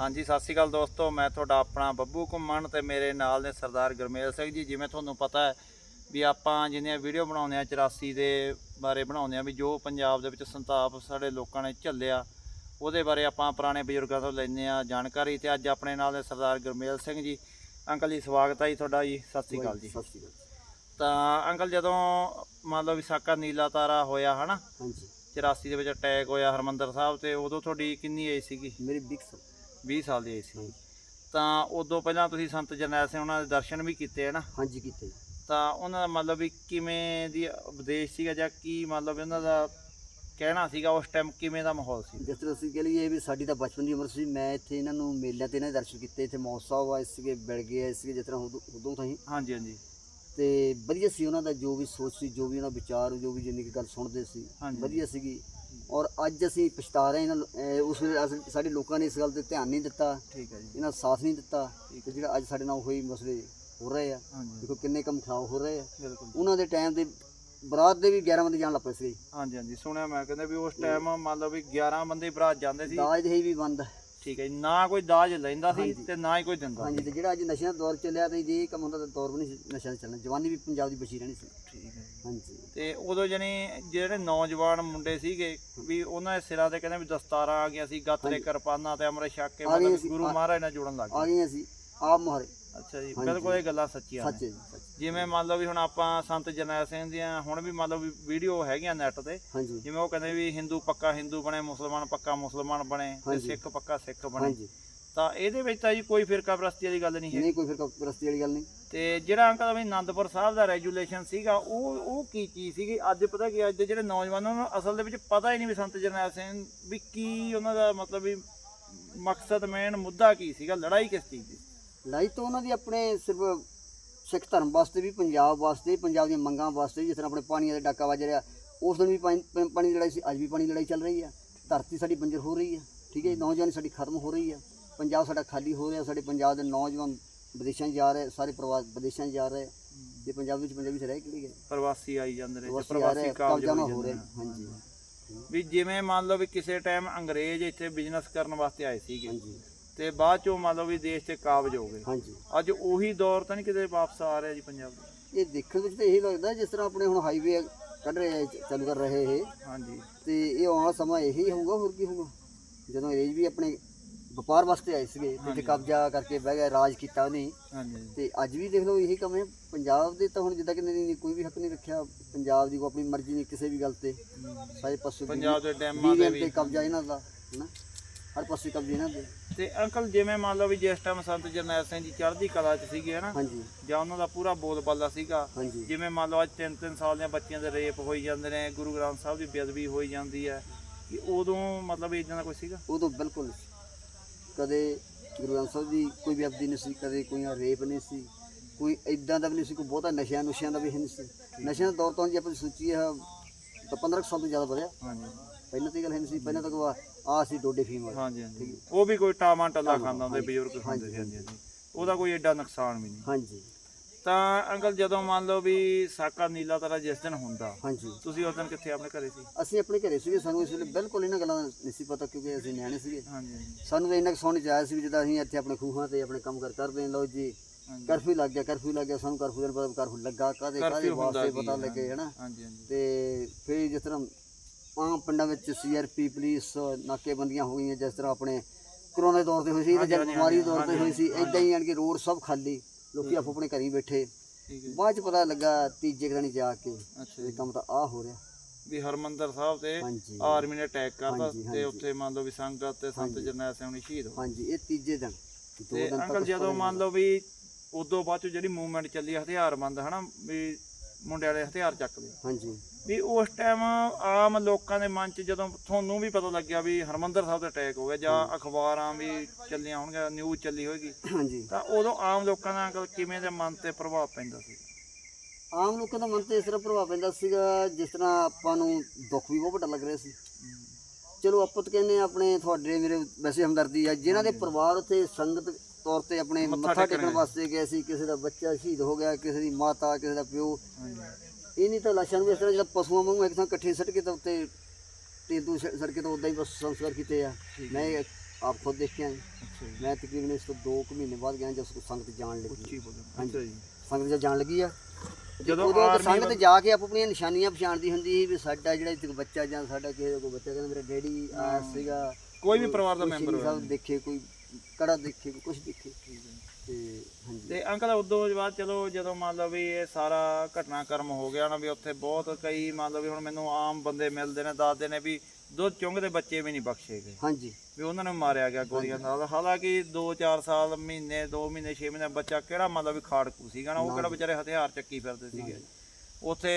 ਹਾਂਜੀ ਸਤਿ ਸ਼੍ਰੀ ਅਕਾਲ ਦੋਸਤੋ। ਮੈਂ ਤੁਹਾਡਾ ਆਪਣਾ ਬੱਬੂ ਘੁੰਮਣ ਤੇ ਮੇਰੇ ਨਾਲ ਨੇ ਸਰਦਾਰ ਗੁਰਮੇਲ ਸਿੰਘ ਜੀ ਜਿਵੇਂ ਤੁਹਾਨੂੰ ਪਤਾ ਹੈ ਵੀ ਆਪਾਂ ਜਿੰਨੀਆਂ ਵੀਡੀਓ ਬਣਾਉਂਦੇ ਆ 84 ਦੇ ਬਾਰੇ ਬਣਾਉਂਦੇ ਆ ਵੀ ਜੋ ਪੰਜਾਬ ਦੇ ਵਿੱਚ ਸੰਤਾਪ ਸਾਡੇ ਲੋਕਾਂ ਨੇ ਝੱਲਿਆ ਉਹਦੇ ਬਾਰੇ ਆਪਾਂ ਪੁਰਾਣੇ ਬਜ਼ੁਰਗਾਂ ਤੋਂ ਲੈਂਦੇ ਆ ਜਾਣਕਾਰੀ ਤੇ ਅੱਜ ਆਪਣੇ ਨਾਲ ਨੇ ਸਰਦਾਰ ਗੁਰਮੇਲ ਸਿੰਘ ਜੀ। ਅੰਕਲ ਜੀ ਸਵਾਗਤ ਹੈ ਜੀ ਤੁਹਾਡਾ ਜੀ। ਸਤਿ ਸ਼੍ਰੀ ਅਕਾਲ ਜੀ। ਸਤਿ ਸ਼੍ਰੀ ਅਕਾਲ ਤਾਂ ਅੰਕਲ ਜਦੋਂ ਮੰਨ ਲਓ ਵਿਸਾਖਾ ਨੀਲਾ ਤਾਰਾ ਹੋਇਆ ਹਨਾ? ਹਾਂਜੀ। 84 ਦੇ ਵਿੱਚ ਅਟੈਕ ਹੋਇਆ ਹਰਮੰਦਰ ਸਾਹਿਬ ਤੇ ਉਦੋਂ ਤੁਹਾਡੀ ਕਿੰਨੀ ਏਜ ਸੀਗੀ? ਮੇਰੀ ਬਿਗ ਸਰ 20 ਸਾਲ ਦੀ ਏਜ ਸੀ। ਤਾਂ ਉਦੋਂ ਪਹਿਲਾਂ ਤੁਸੀਂ ਸੰਤ ਜਰਨੈਲ ਸਿੰਘ ਉਹਨਾਂ ਦੇ ਦਰਸ਼ਨ ਵੀ ਕੀਤੇ ਹੈ ਨਾ? ਹਾਂਜੀ ਕੀਤੇ। ਤਾਂ ਉਹਨਾਂ ਦਾ ਮਤਲਬ ਵੀ ਕਿਵੇਂ ਦੀ ਉਪਦੇਸ਼ ਸੀਗਾ ਜਾਂ ਕੀ ਮਤਲਬ ਉਹਨਾਂ ਦਾ ਕਹਿਣਾ ਸੀਗਾ ਉਸ ਟਾਈਮ ਕਿਵੇਂ ਦਾ ਮਾਹੌਲ ਸੀ? ਜਿਸ ਤਰ੍ਹਾਂ ਅਸੀਂ ਕਹ ਲਈਏ ਵੀ ਸਾਡੀ ਤਾਂ ਬਚਪਨ ਦੀ ਉਮਰ ਸੀ। ਮੈਂ ਇੱਥੇ ਇਹਨਾਂ ਨੂੰ ਮੇਲਿਆਂ ਤੇ ਇਹਨਾਂ ਦੇ ਦਰਸ਼ਨ ਕੀਤੇ। ਇੱਥੇ ਸਾਹਿਬ ਆਏ ਸੀਗੇ ਬਿਲ ਗਏ ਆਏ ਸੀਗੇ ਜਿਸ ਤਰ੍ਹਾਂ ਉਦੋਂ ਉਦੋਂ ਤਾਂ ਹੀ। ਹਾਂਜੀ ਹਾਂਜੀ। ਤੇ ਵਧੀਆ ਸੀ ਉਹਨਾਂ ਦਾ ਜੋ ਵੀ ਸੋਚ ਸੀ ਜੋ ਵੀ ਉਹਨਾਂ ਦਾ ਵਿਚਾਰ ਜੋ ਵੀ ਜਿੰਨੀ ਕੁ ਗੱਲ ਸੁਣਦੇ ਸੀ। ਹਾਂਜੀ। ਵਧੀਆ ਸੀਗੀ। ਔਰ ਅੱਜ ਅਸੀਂ ਪਛਤਾ ਰਹੇ ਇਹਨਾਂ ਉਸ ਵੇਲੇ ਸਾਡੇ ਲੋਕਾਂ ਨੇ ਇਸ ਗੱਲ ਤੇ ਧਿਆਨ ਨਹੀਂ ਦਿੱਤਾ। ਠੀਕ ਹੈ ਜੀ। ਇਹਨਾਂ ਸਾਥ ਨਹੀਂ ਦਿੱਤਾ ਤੇ ਜਿਹੜਾ ਅੱਜ ਸਾਡੇ ਨਾਲ ਹੋਈ ਮਸਲੇ ਹੋ ਰਹੇ ਆ ਦੇਖੋ ਕਿੰਨੇ ਕੰਮ ਖਰਾਬ ਹੋ ਰਹੇ ਆ। ਉਹਨਾਂ ਦੇ ਟਾਈਮ ਦੇ ਬਰਾਤ ਦੇ ਵੀ 11 ਬੰਦੇ ਜਾਣ ਲੱਗ ਪਏ ਸੀ। ਹਾਂਜੀ ਹਾਂਜੀ ਸੁਣਿਆ ਮੈਂ ਕਹਿੰਦੇ ਵੀ ਉਸ ਟਾਈਮ ਮੰਨ ਲਓ ਵੀ 11 ਬੰਦੇ ਬਰਾਤ ਜਾਂਦੇ ਸੀ। ਦਾਜ ਦੇ ਵੀ ਬੰਦ। ਠੀਕ ਹੈ ਨਾ ਕੋਈ ਦਾਜ ਲੈਂਦਾ ਸੀ। ਤੇ ਨਾ ਹੀ ਕੋਈ ਦਿੰਦਾ ਹਾਂਜੀ ਤੇ ਜਿਹੜਾ ਅੱਜ ਨਸ਼ਿਆਂ ਦਾ ਦੌਰ ਚੱਲਿਆ ਤੇ ਜੇ ਕੰਮ ਹੁੰਦਾ ਤਾਂ ਦੌਰ ਵੀ ਨਹੀਂ ਨਸ਼ਿਆਂ ਦਾ ਚੱਲਣਾ। ਜਵਾਨੀ ਵੀ ਪੰਜਾਬ ਦੀ ਬਚੀ ਰਹਿਣੀ ਸੀ। ਠੀਕ ਹੈ ਹਾਂਜੀ। ਤੇ ਉਦੋਂ ਜਣੀ ਜਿਹੜੇ ਨੌਜਵਾਨ ਮੁੰਡੇ ਸੀਗੇ ਵੀ ਉਹਨਾਂ ਦੇ ਸਿਰਾਂ ਤੇ ਕਹਿੰਦੇ ਵੀ ਦਸਤਾਰਾਂ ਆ ਗਈਆਂ ਸੀ ਗੱਤਰੇ ਹਾਂਜੀ। ਕਿਰਪਾਨਾਂ ਤੇ ਅਮਰ ਛੱਕ ਕੇ ਮਤਲਬ ਗੁਰੂ ਮਹਾਰਾਜ ਨਾਲ ਜੁੜਨ ਲੱਗ ਆ ਗਏ। ਸੀ। ਆਪ ਮੁਹਾਰੇ। ਅੱਛਾ ਜੀ। ਬਿਲਕੁਲ ਇਹ ਗੱਲਾਂ ਸੱਚੀਆਂ ਨੇ। ਜਿਵੇਂ ਮੰਨ ਲਓ ਵੀ ਹੁਣ ਆਪਾਂ ਸੰਤ ਜਰਨੈਲ ਸਿੰਘ ਦੀਆਂ ਹੁਣ ਵੀ ਮੰਨ ਲਓ ਵੀ ਵੀਡੀਓ ਹੈਗੀਆਂ ਨੈਟ ਤੇ। ਜਿਵੇਂ ਉਹ ਕਹਿੰਦੇ ਵੀ ਹਿੰਦੂ ਪੱਕਾ ਹਿੰਦੂ ਬਣੇ ਮੁਸਲਮਾਨ ਪੱਕਾ ਮੁਸਲਮਾਨ ਬਣੇ ਤੇ। ਸਿੱਖ ਪੱਕਾ ਸਿੱਖ ਬਣੇ। ਤਾਂ ਇਹਦੇ ਵਿੱਚ ਤਾਂ ਜੀ ਕੋਈ ਫਿਰਕਾ ਪ੍ਰਸਤੀ ਵਾਲੀ ਗੱਲ ਨਹੀਂ ਹੈ। ਨਹੀਂ ਕੋਈ ਫਿਰ ਰਸਤੇ ਵਾਲੀ ਗੱਲ ਨਹੀਂ। ਤੇ ਜਿਹੜਾ ਅੰਕਲ ਵੀ ਆਨੰਦਪੁਰ ਸਾਹਿਬ ਦਾ ਰੈਜੂਲੇਸ਼ਨ ਸੀਗਾ ਉਹ ਉਹ ਕੀ ਚੀਜ਼ ਸੀਗੀ? ਅੱਜ ਪਤਾ ਕੀ ਅੱਜ ਦੇ ਜਿਹੜੇ ਨੌਜਵਾਨਾਂ ਨੂੰ ਅਸਲ ਦੇ ਵਿੱਚ ਪਤਾ ਹੀ ਨਹੀਂ ਵੀ ਸੰਤ ਜਰਨੈਲ ਸਿੰਘ ਵੀ ਕੀ ਉਹਨਾਂ ਦਾ ਮਤਲਬ ਵੀ ਮਕਸਦ ਮੇਨ ਮੁੱਦਾ ਕੀ ਸੀਗਾ ਲੜਾਈ ਕਿਸ ਚੀਜ਼ ਦੀ? ਲੜਾਈ ਤਾਂ ਉਹਨਾਂ ਦੀ ਆਪਣੇ ਸਿਰਫ ਸਿੱਖ ਧਰਮ ਵਾਸਤੇ ਵੀ ਪੰਜਾਬ ਵਾਸਤੇ ਪੰਜਾਬ ਦੀਆਂ ਮੰਗਾਂ ਵਾਸਤੇ ਜਿਸ ਤਰ੍ਹਾਂ ਆਪਣੇ ਪਾਣੀਆਂ ਦਾ ਡਾਕਾ ਵੱਜ ਰਿਹਾ। ਉਸ ਦਿਨ ਵੀ ਪਾਣੀ ਪਾਣੀ ਦੀ ਲੜਾਈ ਸੀ ਅੱਜ ਵੀ ਪਾਣੀ ਦੀ ਲੜਾਈ ਚੱਲ ਰਹੀ ਹੈ ਧਰਤੀ ਸਾਡੀ ਬੰਜਰ ਹੋ ਰਹੀ ਹੈ ਠੀਕ ਹੈ ਜੀ, ਨੌਜਵਾਨੀ ਸਾਡੀ ਖਤਮ ਹੋ ਰਹੀ ਆ। ਪੰਜਾਬ ਸਾਡਾ ਖਾਲੀ ਹੋ ਰਿਹਾ ਸਾਡੇ ਪੰਜਾਬ ਦੇ ਨੌਜਵਾਨ ਵਿਦੇਸ਼ਾਂ 'ਚ ਜਾ ਰਹੇ ਸਾਰੇ ਪ੍ਰਵਾਸ ਵਿਦੇਸ਼ਾਂ 'ਚ ਜਾ ਰਹੇ ਤੇ ਪੰਜਾਬ ਵਿੱਚ ਪੰਜਾਬੀ 'ਚ ਰਹਿ ਕਿਹੜੀ ਹੈ ਪ੍ਰਵਾਸੀ ਆਈ ਜਾਂਦੇ ਨੇ ਪ੍ਰਵਾਸੀ ਕਾਬਜ ਹੋ ਰਿਹਾ ਨੇ ਹਾਂਜੀ। ਵੀ ਜਿਵੇਂ ਮੰਨ ਲਓ ਵੀ ਕਿਸੇ ਟਾਈਮ ਅੰਗਰੇਜ਼ ਇੱਥੇ ਬਿਜ਼ਨਸ ਕਰਨ ਵਾਸਤੇ ਆਏ ਸੀਗੇ ਹਾਂਜੀ। ਤੇ ਬਾਅਦ ਚੋਂ ਮੰਨ ਲਓ ਵੀ ਦੇਸ਼ ਤੇ ਕਾਬਜ ਹੋ ਗਏ। ਹਾਂਜੀ। ਅੱਜ ਉਹੀ ਦੌਰ ਤਾਂ ਨਹੀਂ ਕਿਤੇ ਵਾਪਸ ਆ ਰਿਹਾ ਜੀ ਪੰਜਾਬ ਦਾ ਇਹ ਦੇਖਣ ਵਿੱਚ ਤਾਂ ਇਹੀ ਲੱਗਦਾ ਜਿਸ ਤਰ੍ਹਾਂ ਆਪਣੇ ਹੁਣ ਹਾਈਵੇ ਕੱਢ ਰਹੇ ਚਾਲੂ ਕਰ ਰਹੇ ਇਹ। ਹਾਂਜੀ। ਤੇ ਇਹ ਆਉਣ ਵਾਲਾ ਸਮਾਂ ਇਹੀ ਹੋਊਗਾ ਹੋਰ ਕੀ ਹੋਊਗਾ? ਜਦੋਂ ਅੰਗਰੇਜ਼ ਵੀ ਆਪਣੇ ਵਪਾਰ ਵਾਸਤੇ ਆਏ ਸੀਗੇ ਤੇ ਇੱਥੇ। ਕਬਜ਼ਾ ਕਰਕੇ ਬਹਿ ਗਏ ਰਾਜ ਕੀਤਾ ਉਹਨੇ ਹਾਂਜੀ ਤੇ ਅੱਜ ਵੀ ਦੇਖ ਲਓ ਇਹੀ ਕੰਮ ਹੈ ਪੰਜਾਬ ਦੇ ਤਾਂ ਹੁਣ ਜਿੱਦਾਂ ਕਿ ਨਹੀਂ ਕੋਈ ਵੀ ਹੱਕ ਨਹੀਂ ਰੱਖਿਆ ਪੰਜਾਬ ਦੀ ਕੋਈ ਆਪਣੀ ਮਰਜ਼ੀ ਨਹੀਂ ਕਿਸੇ ਵੀ ਗੱਲ ਤੇ। ਸਾਰੇ ਪਾਸੇ ਪੰਜਾਬ ਦੇ ਡੈਮਾਂ ਦੇ ਵੀ। ਕਬਜ਼ਾ ਇਹਨਾਂ ਦਾ ਹਨਾ? ਹਰ ਪਾਸੇ ਕਬਜ਼ੇ ਇਹਨਾਂ ਦੇ। ਤੇ ਅੰਕਲ ਜਿਵੇਂ ਮੰਨ ਲਓ ਵੀ ਜਿਸ ਟਾਈਮ ਸੰਤ ਜਰਨੈਲ ਸਿੰਘ ਜੀ ਚੜ੍ਹਦੀ ਕਲਾ 'ਚ ਸੀਗੇ ਹਨਾ? ਜਾਂ ਉਹਨਾਂ ਦਾ ਪੂਰਾ ਬੋਲਬਾਲਾ ਸੀਗਾ। ਜਿਵੇਂ ਮੰਨ ਲਓ ਅੱਜ ਤਿੰਨ ਤਿੰਨ ਸਾਲ ਦੀਆਂ ਬੱਚੀਆਂ ਦੇ ਰੇਪ ਹੋਈ ਜਾਂਦੇ ਨੇ ਗੁਰੂ ਗ੍ਰੰਥ ਸਾਹਿਬ ਦੀ ਬੇਅਦਬੀ ਹੋਈ ਜਾਂਦੀ ਹੈ। ਕਿ ਉਦੋਂ ਮਤਲਬ ਇਦਾਂ ਦਾ ਕੁਝ ਸੀਗਾ? ਉਦੋਂ ਬਿਲਕੁਲ। ਕਦੇ ਗੁਰੂ ਗ੍ਰੰਥ ਸਾਹਿਬ ਦੀ ਕੋਈ ਵੀ ਅਬਦੀ ਨਹੀਂ ਸੀ ਕਦੇ ਕੋਈ ਰੇਪ ਨਹੀਂ ਸੀ ਕੋਈ ਇਦਾਂ ਦਾ ਵੀ ਨਹੀਂ ਸੀ ਕੋਈ ਬਹੁਤਾ ਨਸ਼ਿਆਂ ਨੁਸ਼ਿਆਂ ਦਾ ਵੀ ਨਹੀਂ ਸੀ। ਨਸ਼ਿਆਂ ਦਾ ਦੌਰ ਤਾਂ ਜੇ ਆਪਾਂ ਸੋਚੀਏ ਤਾਂ 15 ਕੁ ਸਾਲ ਤੋਂ ਜ਼ਿਆਦਾ ਵਧਿਆ। ਹਾਂਜੀ। ਪਹਿਲਾਂ ਤਾਂ ਗੱਲ ਹੈ ਨਹੀਂ ਸੀ ਪਹਿਲਾਂ ਤਾਂ ਆ ਸੀ ਡੋਡੇ ਫੀਮ ਵਾਲੇ। ਹਾਂਜੀ ਹਾਂਜੀ। ਉਹ ਵੀ ਕੋਈ ਟਾਮਾ ਟੱਲਾ ਖਾਂਦਾ ਹੁੰਦੇ ਬਜ਼ੁਰਗ ਖਾਂਦੇ ਸੀ ਹਾਂਜੀ ਉਹਦਾ ਕੋਈ ਐਡਾ ਨੁਕਸਾਨ ਵੀ ਨਹੀਂ। ਹਾਂਜੀ। ਤਾਂ ਅੰਕਲ ਜਦੋਂ ਮੰਨ ਲਓ ਵੀ ਸਾਕਾ ਨੀਲਾ ਤਾਰਾ ਜਿਸ ਦਿਨ ਹੁੰਦਾ ਹਾਂਜੀ। ਤੁਸੀਂ ਉਸ ਦਿਨ ਕਿੱਥੇ ਆਪਣੇ ਘਰੇ ਸੀ? ਅਸੀਂ ਆਪਣੇ ਘਰੇ ਸੀਗੇ ਸਾਨੂੰ ਇਸ ਵੇਲੇ ਬਿਲਕੁਲ ਇਹਨਾਂ ਗੱਲਾਂ ਦਾ ਨਹੀਂ ਸੀ ਪਤਾ ਕਿਉਂਕਿ ਅਸੀਂ ਨਿਆਣੇ ਸੀਗੇ। ਹਾਂਜੀ ਸਾਨੂੰ ਤਾਂ ਇੰਨਾ ਕੁ ਚ ਆਇਆ ਸੀ ਵੀ ਜਿੱਦਾਂ ਅਸੀਂ ਇੱਥੇ ਆਪਣੇ ਖੂਹਾਂ ਤੇ ਆਪਣੇ ਕੰਮ ਕਰ ਕਰਦੇ ਹਾਂ ਲਓ ਜੀ ਹਾਂਜੀ। ਕਰਫਿਊ ਲੱਗ ਗਿਆ ਕਰਫਿਊ ਲੱਗ ਗਿਆ ਸਾਨੂੰ ਕਰਫਿਊ ਦਾ ਪਤਾ ਕਰਫਿਊ ਲੱਗਾ ਕਾਦੇ ਕਾਦੇ ਹੁੰਦਾ ਵਾਸਤੇ ਕੀ ਪਤਾ ਹੈ, ਲੱਗੇ ਹਨਾ? ਹਾਂਜੀ ਹਾਂਜੀ। ਤੇ ਫਿਰ ਜਿਸ ਤਰ੍ਹਾਂ ਆਮ ਪਿੰਡਾਂ ਵਿੱਚ ਸੀਆਰਪੀ ਪੁਲਿਸ ਨਾਕੇਬੰਦੀਆਂ ਹੋ ਗਈਆਂ ਜਿਸ ਤਰ੍ਹਾਂ ਆਪਣੇ ਕਰੋਨਾ ਦੇ ਦੌਰ ਤੇ ਹੋਈ ਸੀ ਤੇ ਹਾਂਜੀ, ਜਦ ਹਾਂਜੀ, ਬਿਮਾਰੀ ਦੇ ਦੌਰ ਤੇ ਹਾਂਜੀ, ਹੋਈ ਸੀ ਹਾਂਜੀ। ਇਦਾਂ ਹੀ ਆਣ ਕੇ ਰੋਡ ਸਭ ਖਾਲੀ। ਲੋਕੀ ਆਪੋ ਆਪਣੇ ਘਰੀ ਬੈਠੇ। ਠੀਕ ਹੈ ਬਾਅਦ ਚ ਪਤਾ ਲੱਗਾ ਤੀਜੇ ਦਿਨ ਜਾ ਕੇ ਅੱਛਾ ਇਹ ਜੀ। ਕੰਮ ਤਾਂ ਆ ਹੋ ਰਿਹਾ। ਵੀ ਹਰਮੰਦਰ ਸਾਹਿਬ ਤੇ ਹਾਂਜੀ। ਆਰਮੀ ਨੇ ਅਟੈਕ ਕਰਤਾ ਹਾਂਜੀ, ਤੇ ਹਾਂਜੀ। ਉੱਥੇ ਮੰਨ ਲਓ ਵੀ ਸੰਗਤ ਤੇ ਸੰਤ ਹਾਂਜੀ। ਜਰਨੈਲ ਸਿੰਘ ਨੇ ਸ਼ਹੀਦ ਹੋ ਗਏ। ਹਾਂਜੀ ਇਹ ਤੀਜੇ ਦਿਨ। ਦੋ ਤੇ ਦਿਨ ਅੰਕਲ ਜਦੋਂ ਮੰਨ ਲਓ ਵੀ ਉਦੋਂ ਬਾਅਦ ਚ ਜਿਹੜੀ ਮੂਵਮੈਂਟ ਚੱਲੀ ਹਥਿਆਰਬੰਦ ਹਨਾ ਵੀ ਮੁੰਡੇ ਵਾਲੇ ਹਥਿਆਰ ਚੱਕਦੇ। ਹਾਂਜੀ। ਵੀ ਉਸ ਟਾਈਮ ਆਮ ਲੋਕਾਂ ਦੇ ਮਨ 'ਚ ਜਦੋਂ ਤੁਹਾਨੂੰ ਵੀ ਪਤਾ ਲੱਗਿਆ ਵੀ ਹਰਮੰਦਰ ਸਾਹਿਬ ਤੇ ਅਟੈਕ ਹੋ ਗਿਆ ਜਾਂ ਅਖਬਾਰਾਂ ਵੀ ਚੱਲੀਆਂ ਹੋਣਗੀਆਂ ਨਿਊਜ਼ ਚੱਲੀ ਹੋਏਗੀ ਹਾਂਜੀ। ਤਾਂ ਉਦੋਂ ਆਮ ਲੋਕਾਂ ਦਾ ਅੰਕਲ ਕਿਵੇਂ ਦੇ ਮਨ ਤੇ ਪ੍ਰਭਾਵ ਪੈਂਦਾ ਸੀ? ਆਮ ਲੋਕਾਂ ਦਾ ਮਨ ਤੇ ਇਸ ਤਰ੍ਹਾਂ ਪ੍ਰਭਾਵ ਪੈਂਦਾ ਸੀਗਾ ਜਿਸ ਤਰ੍ਹਾਂ ਆਪਾਂ ਨੂੰ ਦੁੱਖ ਵੀ ਬਹੁਤ ਵੱਡਾ ਲੱਗ ਰਿਹਾ ਸੀ। ਚਲੋ ਆਪਾਂ ਤਾਂ ਕਹਿੰਦੇ ਆਪਣੇ ਤੁਹਾਡੇ ਮੇਰੇ ਵੈਸੇ ਹਮਦਰਦੀ ਆ ਜਿਨ੍ਹਾਂ ਦੇ ਪਰਿਵਾਰ ਉੱਥੇ ਸੰਗਤ ਤੌਰ ਤੇ ਆਪਣੇ ਮੱਥਾ ਟੇਕਣ ਵਾਸਤੇ ਗਏ ਸੀ ਕਿਸੇ ਦਾ ਬੱਚਾ ਸ਼ਹੀਦ ਹੋ ਗਿਆ ਕਿਸੇ ਦੀ ਮਾਤਾ ਕਿਸੇ ਦਾ ਪਿਓ। ਇਹ ਨਹੀਂ ਤਾਂ ਲਾਸ਼ਾਂ ਨੂੰ ਇਸ ਤਰ੍ਹਾਂ ਜਿਹੜਾ ਪਸ਼ੂਆਂ ਵਾਂਗੂ ਇੱਕ ਥਾਂ ਇਕੱਠੇ ਸੱਟ ਕੇ ਤਾਂ ਉੱਤੇ ਤੇ ਦੂਸਰੇ ਸੜਕੇ ਤੋਂ ਉਦਾਂ ਹੀ ਬਸ ਸੰਸਕਾਰ ਕੀਤੇ ਆ। ਮੈਂ ਇਹ ਆਪ ਖੁਦ ਦੇਖ ਕੇ ਆਇਆ ਮੈਂ ਤਕਰੀਬਨ ਇਸ ਤੋਂ 2 ਕੁ ਮਹੀਨੇ ਬਾਅਦ ਗਿਆ ਜਦ ਸੰਗਤ ਜਾਣ ਲੱਗੀ। ਹਾਂਜੀ। ਸੰਗਤ ਜਦ ਜਾਣ ਲੱਗੀ ਆ ਜਦੋਂ ਉਦੋਂ ਸੰਗਤ ਜਾ ਕੇ ਆਪ ਆਪਣੀਆਂ ਨਿਸ਼ਾਨੀਆਂ ਪਛਾਣਦੀ ਹੁੰਦੀ ਸੀ ਵੀ ਸਾਡਾ ਜਿਹੜਾ ਇੱਥੇ ਬੱਚਾ ਜਾਂ ਸਾਡਾ ਕਿਸੇ ਦਾ ਕੋਈ ਬੱਚਾ ਕਹਿੰਦਾ ਮੇਰਾ ਡੈਡੀ ਆ ਸੀਗਾ ਕੋਈ ਵੀ ਪਰਿਵਾਰ ਦਾ ਮੈਂਬਰ ਦੇਖੇ ਕੋਈ ਕੜਾ ਦੇਖੇ ਕੁਝ ਦੇਖੇ। ਤੇ ਹਾਂਜੀ। ਤੇ ਅੰਕਲ ਉਦੋਂ ਬਾਅਦ ਚਲੋ ਜਦੋਂ ਮੰਨ ਲਓ ਵੀ ਇਹ ਸਾਰਾ ਘਟਨਾਕ੍ਰਮ ਹੋ ਗਿਆ ਨਾ ਵੀ ਉੱਥੇ ਬਹੁਤ ਕਈ ਮੰਨ ਲਓ ਵੀ ਹੁਣ ਮੈਨੂੰ ਆਮ ਬੰਦੇ ਮਿਲਦੇ ਨੇ ਦੱਸਦੇ ਨੇ ਵੀ ਦੁੱਧ ਚੁੰਗਦੇ ਬੱਚੇ ਵੀ ਨਹੀਂ ਬਖਸ਼ੇ ਗਏ। ਹਾਂਜੀ। ਵੀ ਉਹਨਾਂ ਨੂੰ ਮਾਰਿਆ ਗਿਆ ਗੋਲੀਆਂ ਨਾਲ। ਹਾਲਾਂਕਿ 2-4 ਸਾਲ ਮਹੀਨੇ 2 ਮਹੀਨੇ 6 ਮਹੀਨੇ ਬੱਚਾ ਕਿਹੜਾ ਮੰਨ ਲਓ ਵੀ ਖਾੜਕੂ ਸੀਗਾ ਨਾ ਉਹ ਕਿਹੜਾ ਵਿਚਾਰੇ ਹਥਿਆਰ ਚੱਕੀ ਫਿਰਦੇ ਸੀਗੇ। ਉੱਥੇ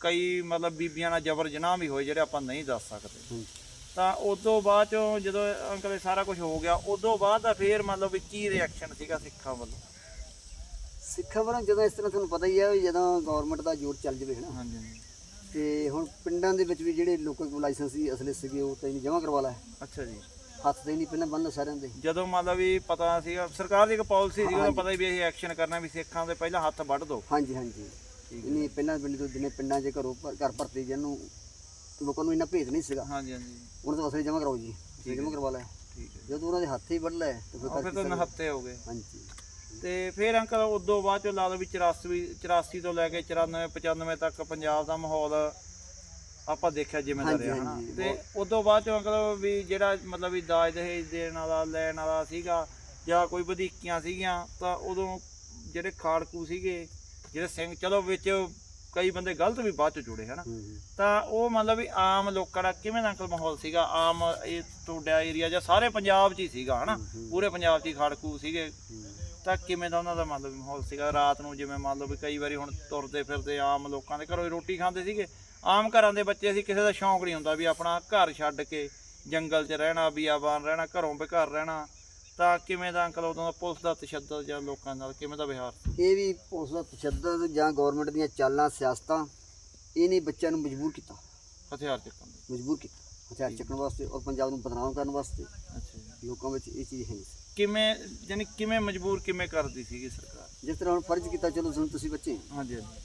ਕਈ ਮਤਲਬ ਬੀਬੀਆਂ ਨਾਲ ਜ਼ਬਰ ਜਨਾਹ ਵੀ ਹੋਏ ਜਿਹੜੇ ਆਪਾਂ ਨਹੀਂ ਦੱਸ ਸਕਦੇ। ਤਾਂ ਉਦੋਂ ਬਾਅਦ ਚੋਂ ਜਦੋਂ ਅੰਕਲ ਇਹ ਸਾਰਾ ਕੁਝ ਹੋ ਗਿਆ ਉਦੋਂ ਬਾਅਦ ਦਾ ਫੇਰ ਮਤਲਬ ਵੀ ਕੀ ਰਿਐਕਸ਼ਨ ਸੀਗਾ ਸਿੱਖਾਂ ਵੱਲੋਂ? ਸਿੱਖਾਂ ਵੱਲੋਂ ਜਦੋਂ ਇਸ ਤਰ੍ਹਾਂ ਤੁਹਾਨੂੰ ਪਤਾ ਹੀ ਆ ਵੀ ਜਦੋਂ ਗਵਰਨਮੈਂਟ ਦਾ ਜ਼ੋਰ ਚੱਲ ਜਾਵੇ ਨਾ ਹਾਂਜੀ ਤੇ ਹੁਣ ਪਿੰਡਾਂ ਦੇ ਵਿੱਚ ਵੀ ਜਿਹੜੇ ਲੋਕਾਂ ਕੋਲ ਲਾਇਸੈਂਸ ਸੀ ਅਸਲੇ ਸੀਗੇ ਉਹ ਤਾਂ ਜਮ੍ਹਾਂ ਕਰਵਾ ਲੈ ਅੱਛਾ ਜੀ। ਹੱਥ ਤੇ ਨਹੀਂ ਪਹਿਲਾਂ ਬੰਨ ਸਾਰਿਆਂ ਦੇ। ਜਦੋਂ ਮਤਲਬ ਵੀ ਪਤਾ ਸੀਗਾ ਸਰਕਾਰ ਦੀ ਇੱਕ ਪਾਲਿਸੀ ਸੀ ਉਹਦਾ ਪਤਾ ਵੀ ਇਹ ਐਕਸ਼ਨ ਕਰਨਾ ਵੀ ਸਿੱਖਾਂ ਦੇ ਪਹਿਲਾਂ ਹੱਥ ਵੱਢ ਦਿਓ ਹਾਂਜੀ ਹਾਂਜੀ। ਨਹੀਂ ਪਹਿਲਾਂ ਪਿੰਡ ਤੋਂ ਦਿਨੇ ਪਿੰਡਾਂ 'ਚ ਘਰੋਂ ਘਰ ਭਰਤੀ ਜਿਹਨੂੰ ਲੋਕਾਂ ਨੂੰ ਇੰਨਾ ਭੇਦ ਨਹੀਂ ਸੀਗਾ। ਹਾਂਜੀ ਹਾਂਜੀ। ਉਹਨਾਂ ਤੋਂ ਅਸਲੇ ਜਮ੍ਹਾਂ ਕਰਾਓ ਜੀ ਅਸੀਂ ਜਮ੍ਹਾਂ ਕਰਵਾ ਲੈ। ਠੀਕ ਹੈ ਜਦੋਂ ਉਹਨਾਂ ਦੇ ਹੱਥ ਹੀ ਵੱਢ ਲੈ ਤੇ ਫਿਰ ਉਹ ਫਿਰ ਤਾਂ ਨਹੱਤੇ ਹੋ ਗਏ। ਹਾਂਜੀ। ਤੇ ਫਿਰ ਅੰਕਲ ਉਦੋਂ ਬਾਅਦ ਚ ਲਾ ਲਓ ਵੀ 84 84 ਤੋਂ ਲੈ ਕੇ 94 95 ਤੱਕ ਪੰਜਾਬ ਦਾ ਮਾਹੌਲ ਆਪਾਂ ਦੇਖਿਆ ਜਿਵੇਂ ਦਾ ਹਾਂਜੀ, ਰਿਹਾ ਹਨਾ? ਹਾਂਜੀ, ਤੇ ਉਦੋਂ ਬਾਅਦ ਚ ਅੰਕਲ ਵੀ ਜਿਹੜਾ ਮਤਲਬ ਵੀ ਦਾਜ ਦਹੇਜ ਦੇਣ ਵਾਲਾ ਲੈਣ ਵਾਲਾ ਸੀਗਾ ਜਾਂ ਕੋਈ ਵਧੀਕੀਆਂ ਸੀਗੀਆਂ ਤਾਂ ਉਦੋਂ ਜਿਹੜੇ ਖਾੜਕੂ ਸੀਗੇ ਜਿਹੜੇ ਸਿੰਘ ਚਲੋ ਵਿੱਚ ਕਈ ਬੰਦੇ ਗਲਤ ਵੀ ਬਾਅਦ ਚ ਜੁੜੇ ਹਨਾ। ਤਾਂ ਉਹ ਮਤਲਬ ਵੀ ਆਮ ਲੋਕਾਂ ਦਾ ਕਿਵੇਂ ਦਾ ਅੰਕਲ ਮਾਹੌਲ ਸੀਗਾ? ਆਮ ਇਹ ਤੁਹਾਡਾ ਏਰੀਆ ਜਾਂ ਸਾਰੇ ਪੰਜਾਬ 'ਚ ਹੀ ਸੀਗਾ ਹਨਾ? ਪੂਰੇ ਪੰਜਾਬ 'ਚ ਹੀ ਖੜਕੂ ਸੀਗੇ। ਤਾਂ ਕਿਵੇਂ ਦਾ ਉਹਨਾਂ ਦਾ ਮਤਲਬ ਮਾਹੌਲ ਸੀਗਾ? ਰਾਤ ਨੂੰ ਜਿਵੇਂ ਮੰਨ ਲਓ ਵੀ ਕਈ ਵਾਰੀ ਹੁਣ ਤੁਰਦੇ ਫਿਰਦੇ ਆਮ ਲੋਕਾਂ ਦੇ ਘਰੋਂ ਹੀ ਰੋਟੀ ਖਾਂਦੇ ਸੀਗੇ। ਆਮ ਘਰਾਂ ਦੇ ਬੱਚੇ ਸੀ ਕਿਸੇ ਦਾ ਸ਼ੌਂਕ ਨਹੀਂ ਹੁੰਦਾ ਵੀ ਆਪਣਾ ਘਰ ਛੱਡ ਕੇ ਜੰਗਲ 'ਚ ਰਹਿਣਾ ਬੀਆਬਾਨ ਰਹਿਣਾ ਘਰੋਂ ਬੇਘਰ ਰਹਿਣਾ। ਤਾਂ ਕਿਵੇਂ ਦਾ ਅੰਕਲ ਉਦੋਂ ਦਾ ਪੁਲਿਸ ਦਾ ਤਸ਼ੱਦਦ ਜਾਂ ਲੋਕਾਂ ਨਾਲ ਕਿਵੇਂ ਦਾ ਵਿਹਾਰ ਸੀ? ਇਹ ਵੀ ਉਸ ਦਾ ਤਸ਼ੱਦਦ ਜਾਂ ਗਵਰਨਮੈਂਟ ਦੀਆਂ ਚਾਲਾਂ ਸਿਆਸਤਾਂ ਇਹਨੇ ਬੱਚਿਆਂ ਨੂੰ ਮਜਬੂਰ ਕੀਤਾ। ਹਥਿਆਰ ਚੱਕਣ ਦੇ। ਮਜਬੂਰ ਕੀਤਾ। ਹਥਿਆਰ ਚੱਕਣ ਵਾਸਤੇ ਔਰ ਪੰਜਾਬ ਨੂੰ ਬਦਨਾਮ ਕਰਨ ਵਾਸਤੇ ਅੱਛਾ ਜੀ। ਲੋਕਾਂ ਵਿੱਚ ਇਹ ਚੀਜ਼ ਹੈ ਨਹੀਂ ਸੀ। ਕਿਵੇਂ ਯਾਨੀ ਕਿਵੇਂ ਮਜਬੂਰ ਕਿਵੇਂ ਕਰਦੀ ਸੀਗੀ ਸਰਕਾਰ? ਜਿਸ ਤਰ੍ਹਾਂ ਹੁਣ ਫਰਜ਼ ਕੀਤਾ ਚਲੋ ਹੁਣ ਤੁਸੀਂ ਬੱਚੇ। ਹਾਂਜੀ ਹਾਂਜੀ।